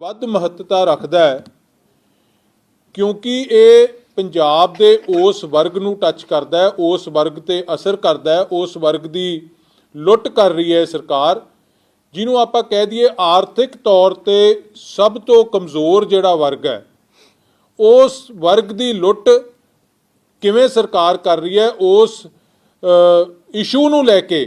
ਵੱਧ ਮਹੱਤਤਾ ਰੱਖਦਾ ਹੈ, ਕਿਉਂਕਿ ਇਹ ਪੰਜਾਬ ਦੇ ਉਸ ਵਰਗ ਨੂੰ ਟੱਚ ਕਰਦਾ ਹੈ, ਉਸ ਵਰਗ ਤੇ ਅਸਰ ਕਰਦਾ ਹੈ, ਉਸ ਵਰਗ ਦੀ ਲੁੱਟ ਕਰ ਰਹੀ ਹੈ ਸਰਕਾਰ, ਜਿਹਨੂੰ ਆਪਾਂ ਕਹਿ ਦਈਏ ਆਰਥਿਕ ਤੌਰ ਤੇ ਸਭ ਤੋਂ ਕਮਜ਼ੋਰ ਜਿਹੜਾ ਵਰਗ ਹੈ, ਉਸ ਵਰਗ ਦੀ ਲੁੱਟ ਕਿਵੇਂ ਸਰਕਾਰ ਕਰ ਰਹੀ ਹੈ, ਉਸ ਇਸ਼ੂ ਨੂੰ ਲੈ ਕੇ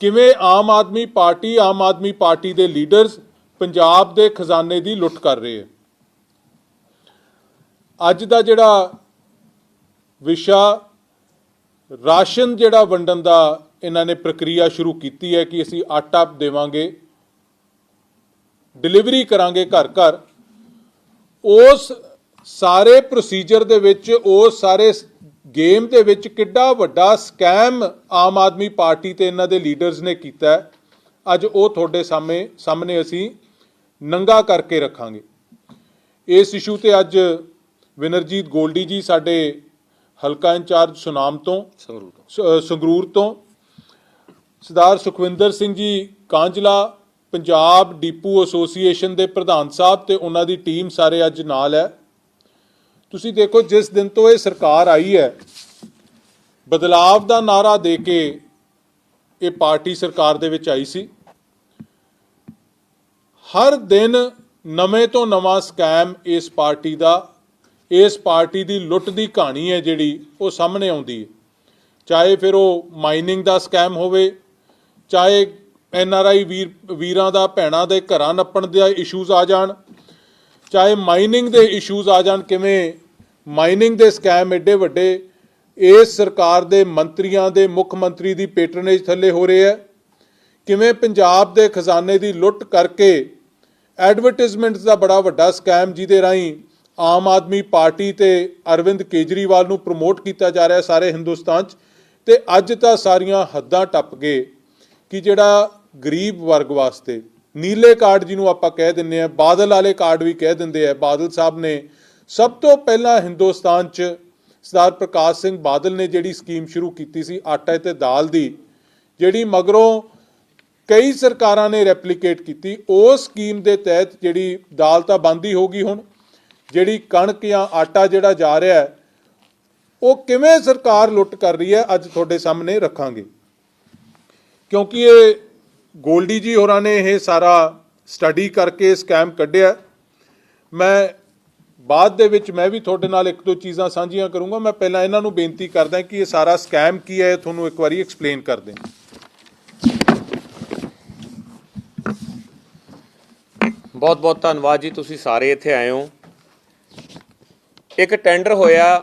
ਕਿਵੇਂ ਆਮ ਆਦਮੀ ਪਾਰਟੀ, ਆਮ ਆਦਮੀ ਪਾਰਟੀ ਦੇ ਲੀਡਰਸ ਪੰਜਾਬ ਦੇ ਖਜ਼ਾਨੇ ਦੀ ਲੁੱਟ ਕਰ ਰਹੇ ਹੈ। ਅੱਜ ਦਾ ਜਿਹੜਾ ਵਿਸ਼ਾ, ਰਾਸ਼ਨ ਜਿਹੜਾ ਵੰਡਣ ਦਾ ਇਹਨਾਂ ਨੇ ਪ੍ਰਕਿਰਿਆ ਸ਼ੁਰੂ ਕੀਤੀ ਹੈ ਕਿ ਅਸੀਂ ਆਟਾ ਦੇਵਾਂਗੇ, ਡਿਲੀਵਰੀ ਕਰਾਂਗੇ ਘਰ ਘਰ, ਉਸ ਸਾਰੇ ਪ੍ਰੋਸੀਜਰ ਦੇ ਵਿੱਚ, ਉਸ ਸਾਰੇ ਗੇਮ ਦੇ ਵਿੱਚ ਕਿੱਡਾ ਵੱਡਾ ਸਕੈਮ ਆਮ ਆਦਮੀ ਪਾਰਟੀ ਤੇ ਇਹਨਾਂ ਦੇ ਲੀਡਰਸ ਨੇ ਕੀਤਾ ਅੱਜ ਉਹ ਤੁਹਾਡੇ ਸਾਹਮਣੇ ਸਾਹਮਣੇ ਅਸੀਂ ਨੰਗਾ ਕਰਕੇ ਰੱਖਾਂਗੇ। ਇਸ ਇਸ਼ੂ ਤੇ ਅੱਜ ਵਿਨਰਜੀਤ ਗੋਲਡੀ ਜੀ ਸਾਡੇ ਹਲਕਾ ਇੰਚਾਰਜ ਸੁਨਾਮ ਤੋਂ ਸੰਗਰੂਰ ਤੋਂ। ਸਰਦਾਰ ਸੁਖਵਿੰਦਰ ਸਿੰਘ ਜੀ ਕਾਂਜਲਾ ਪੰਜਾਬ ਡੀਪੂ ਐਸੋਸੀਏਸ਼ਨ ਦੇ ਪ੍ਰਧਾਨ ਸਾਹਿਬ ਤੇ ਉਹਨਾਂ ਦੀ ਟੀਮ ਸਾਰੇ ਅੱਜ ਨਾਲ ਹੈ। ਤੁਸੀਂ ਦੇਖੋ ਜਿਸ ਦਿਨ ਤੋਂ ਇਹ ਸਰਕਾਰ ਆਈ ਹੈ ਬਦਲਾਵ ਦਾ ਨਾਰਾ ਦੇ ਕੇ ਇਹ ਪਾਰਟੀ ਸਰਕਾਰ ਦੇ ਵਿੱਚ ਆਈ ਸੀ। ਹਰ ਦਿਨ ਨਵੇਂ ਤੋਂ ਨਵਾਂ ਸਕੈਮ ਇਸ ਪਾਰਟੀ ਦਾ, ਇਸ ਪਾਰਟੀ ਦੀ ਲੁੱਟ ਦੀ ਕਹਾਣੀ ਹੈ ਜਿਹੜੀ ਉਹ ਸਾਹਮਣੇ ਆਉਂਦੀ ਹੈ। ਚਾਹੇ ਫਿਰ ਉਹ ਮਾਈਨਿੰਗ ਦਾ ਸਕੈਮ ਹੋਵੇ, ਚਾਹੇ ਐਨ ਆਰ ਆਈ ਵੀਰ, ਵੀਰਾਂ ਦਾ, ਭੈਣਾਂ ਦੇ ਘਰਾਂ ਨੱਪਣ ਦੇ ਇਸ਼ੂਜ਼ ਆ ਜਾਣ, ਚਾਹੇ ਮਾਈਨਿੰਗ ਦੇ ਇਸ਼ੂਜ਼ ਆ ਜਾਣ, ਕਿਵੇਂ ਮਾਈਨਿੰਗ ਦੇ ਸਕੈਮ ਐਡੇ ਵੱਡੇ, ਇਸ ਸਰਕਾਰ ਦੇ ਮੰਤਰੀਆਂ ਦੇ ਮੁੱਖ ਮੰਤਰੀ ਦੀ ਪੈਟਰਨੇਜ ਥੱਲੇ ਹੋ ਰਹੇ ਹੈ। ਕਿਵੇਂ ਪੰਜਾਬ ਦੇ ਖਜ਼ਾਨੇ ਦੀ ਲੁੱਟ ਕਰਕੇ ਐਡਵਰਟਾਈਜ਼ਮੈਂਟਸ ਦਾ ਬੜਾ ਵੱਡਾ ਸਕੈਮ ਜਿਹਦੇ ਰਾਹੀਂ ਆਮ ਆਦਮੀ ਪਾਰਟੀ ਤੇ ਅਰਵਿੰਦ ਕੇਜਰੀਵਾਲ ਨੂੰ ਪ੍ਰਮੋਟ ਕੀਤਾ ਜਾ ਰਿਹਾ ਸਾਰੇ ਹਿੰਦੁਸਤਾਨ 'ਚ ਤੇ ਅੱਜ ਤਾਂ ਸਾਰੀਆਂ ਹੱਦਾਂ ਟੱਪ ਗਏ ਕਿ ਜਿਹੜਾ ਗਰੀਬ ਵਰਗ ਵਾਸਤੇ ਨੀਲੇ ਕਾਰਡ ਜਿਹਨੂੰ ਆਪਾਂ ਕਹਿ ਦਿੰਨੇ ਆ ਬਾਦਲ ਵਾਲੇ ਕਾਰਡ ਵੀ ਕਹਿ ਦਿੰਦੇ ਆ, ਬਾਦਲ ਸਾਹਿਬ ਨੇ ਸਭ ਤੋਂ ਪਹਿਲਾਂ ਹਿੰਦੁਸਤਾਨ 'ਚ ਸਰਦਾਰ ਪ੍ਰਕਾਸ਼ ਸਿੰਘ ਬਾਦਲ ਨੇ ਜਿਹੜੀ ਸਕੀਮ ਸ਼ੁਰੂ ਕੀਤੀ ਸੀ ਆਟਾ ਤੇ ਦਾਲ ਦੀ, ਜਿਹੜੀ ਮਗਰੋਂ ਕਈ ਸਰਕਾਰਾਂ ਨੇ ਰੈਪਲੀਕੇਟ ਕੀਤੀ। ਉਸ ਸਕੀਮ ਦੇ ਤਹਿਤ ਜਿਹੜੀ ਦਾਲ ਤਾਂ ਬੰਦ ਹੀ ਹੋ ਗਈ ਹੁਣ, ਜਿਹੜੀ ਕਣਕ ਜਾਂ ਆਟਾ ਜਿਹੜਾ ਜਾ ਰਿਹਾ ਹੈ, ਉਹ ਕਿਵੇਂ ਸਰਕਾਰ ਲੁੱਟ ਕਰ ਰਹੀ ਹੈ, ਅੱਜ ਤੁਹਾਡੇ ਸਾਹਮਣੇ ਰੱਖਾਂਗੇ। ਕਿਉਂਕਿ ਇਹ ਗੋਲਡੀ ਜੀ ਹੋਰਾਂ ਨੇ ਇਹ ਸਾਰਾ ਸਟੱਡੀ ਕਰਕੇ ਸਕੈਮ ਕੱਢਿਆ। ਮੈਂ ਬਾਅਦ ਦੇ ਵਿੱਚ ਮੈਂ ਵੀ ਤੁਹਾਡੇ ਨਾਲ ਇੱਕ ਦੋ ਚੀਜ਼ਾਂ ਸਾਂਝੀਆਂ ਕਰੂੰਗਾ। ਮੈਂ ਪਹਿਲਾਂ ਇਹਨਾਂ ਨੂੰ ਬੇਨਤੀ ਕਰਦਾ ਕਿ ਇਹ ਸਾਰਾ ਸਕੈਮ ਕੀ ਹੈ ਤੁਹਾਨੂੰ ਇੱਕ ਵਾਰੀ ਐਕਸਪਲੇਨ ਕਰ ਦਿਆਂ ਬਹੁਤ ਬਹੁਤ ਧੰਨਵਾਦ ਜੀ, ਤੁਸੀਂ ਸਾਰੇ ਇੱਥੇ ਆਏ ਹੋ। ਇੱਕ ਟੈਂਡਰ ਹੋਇਆ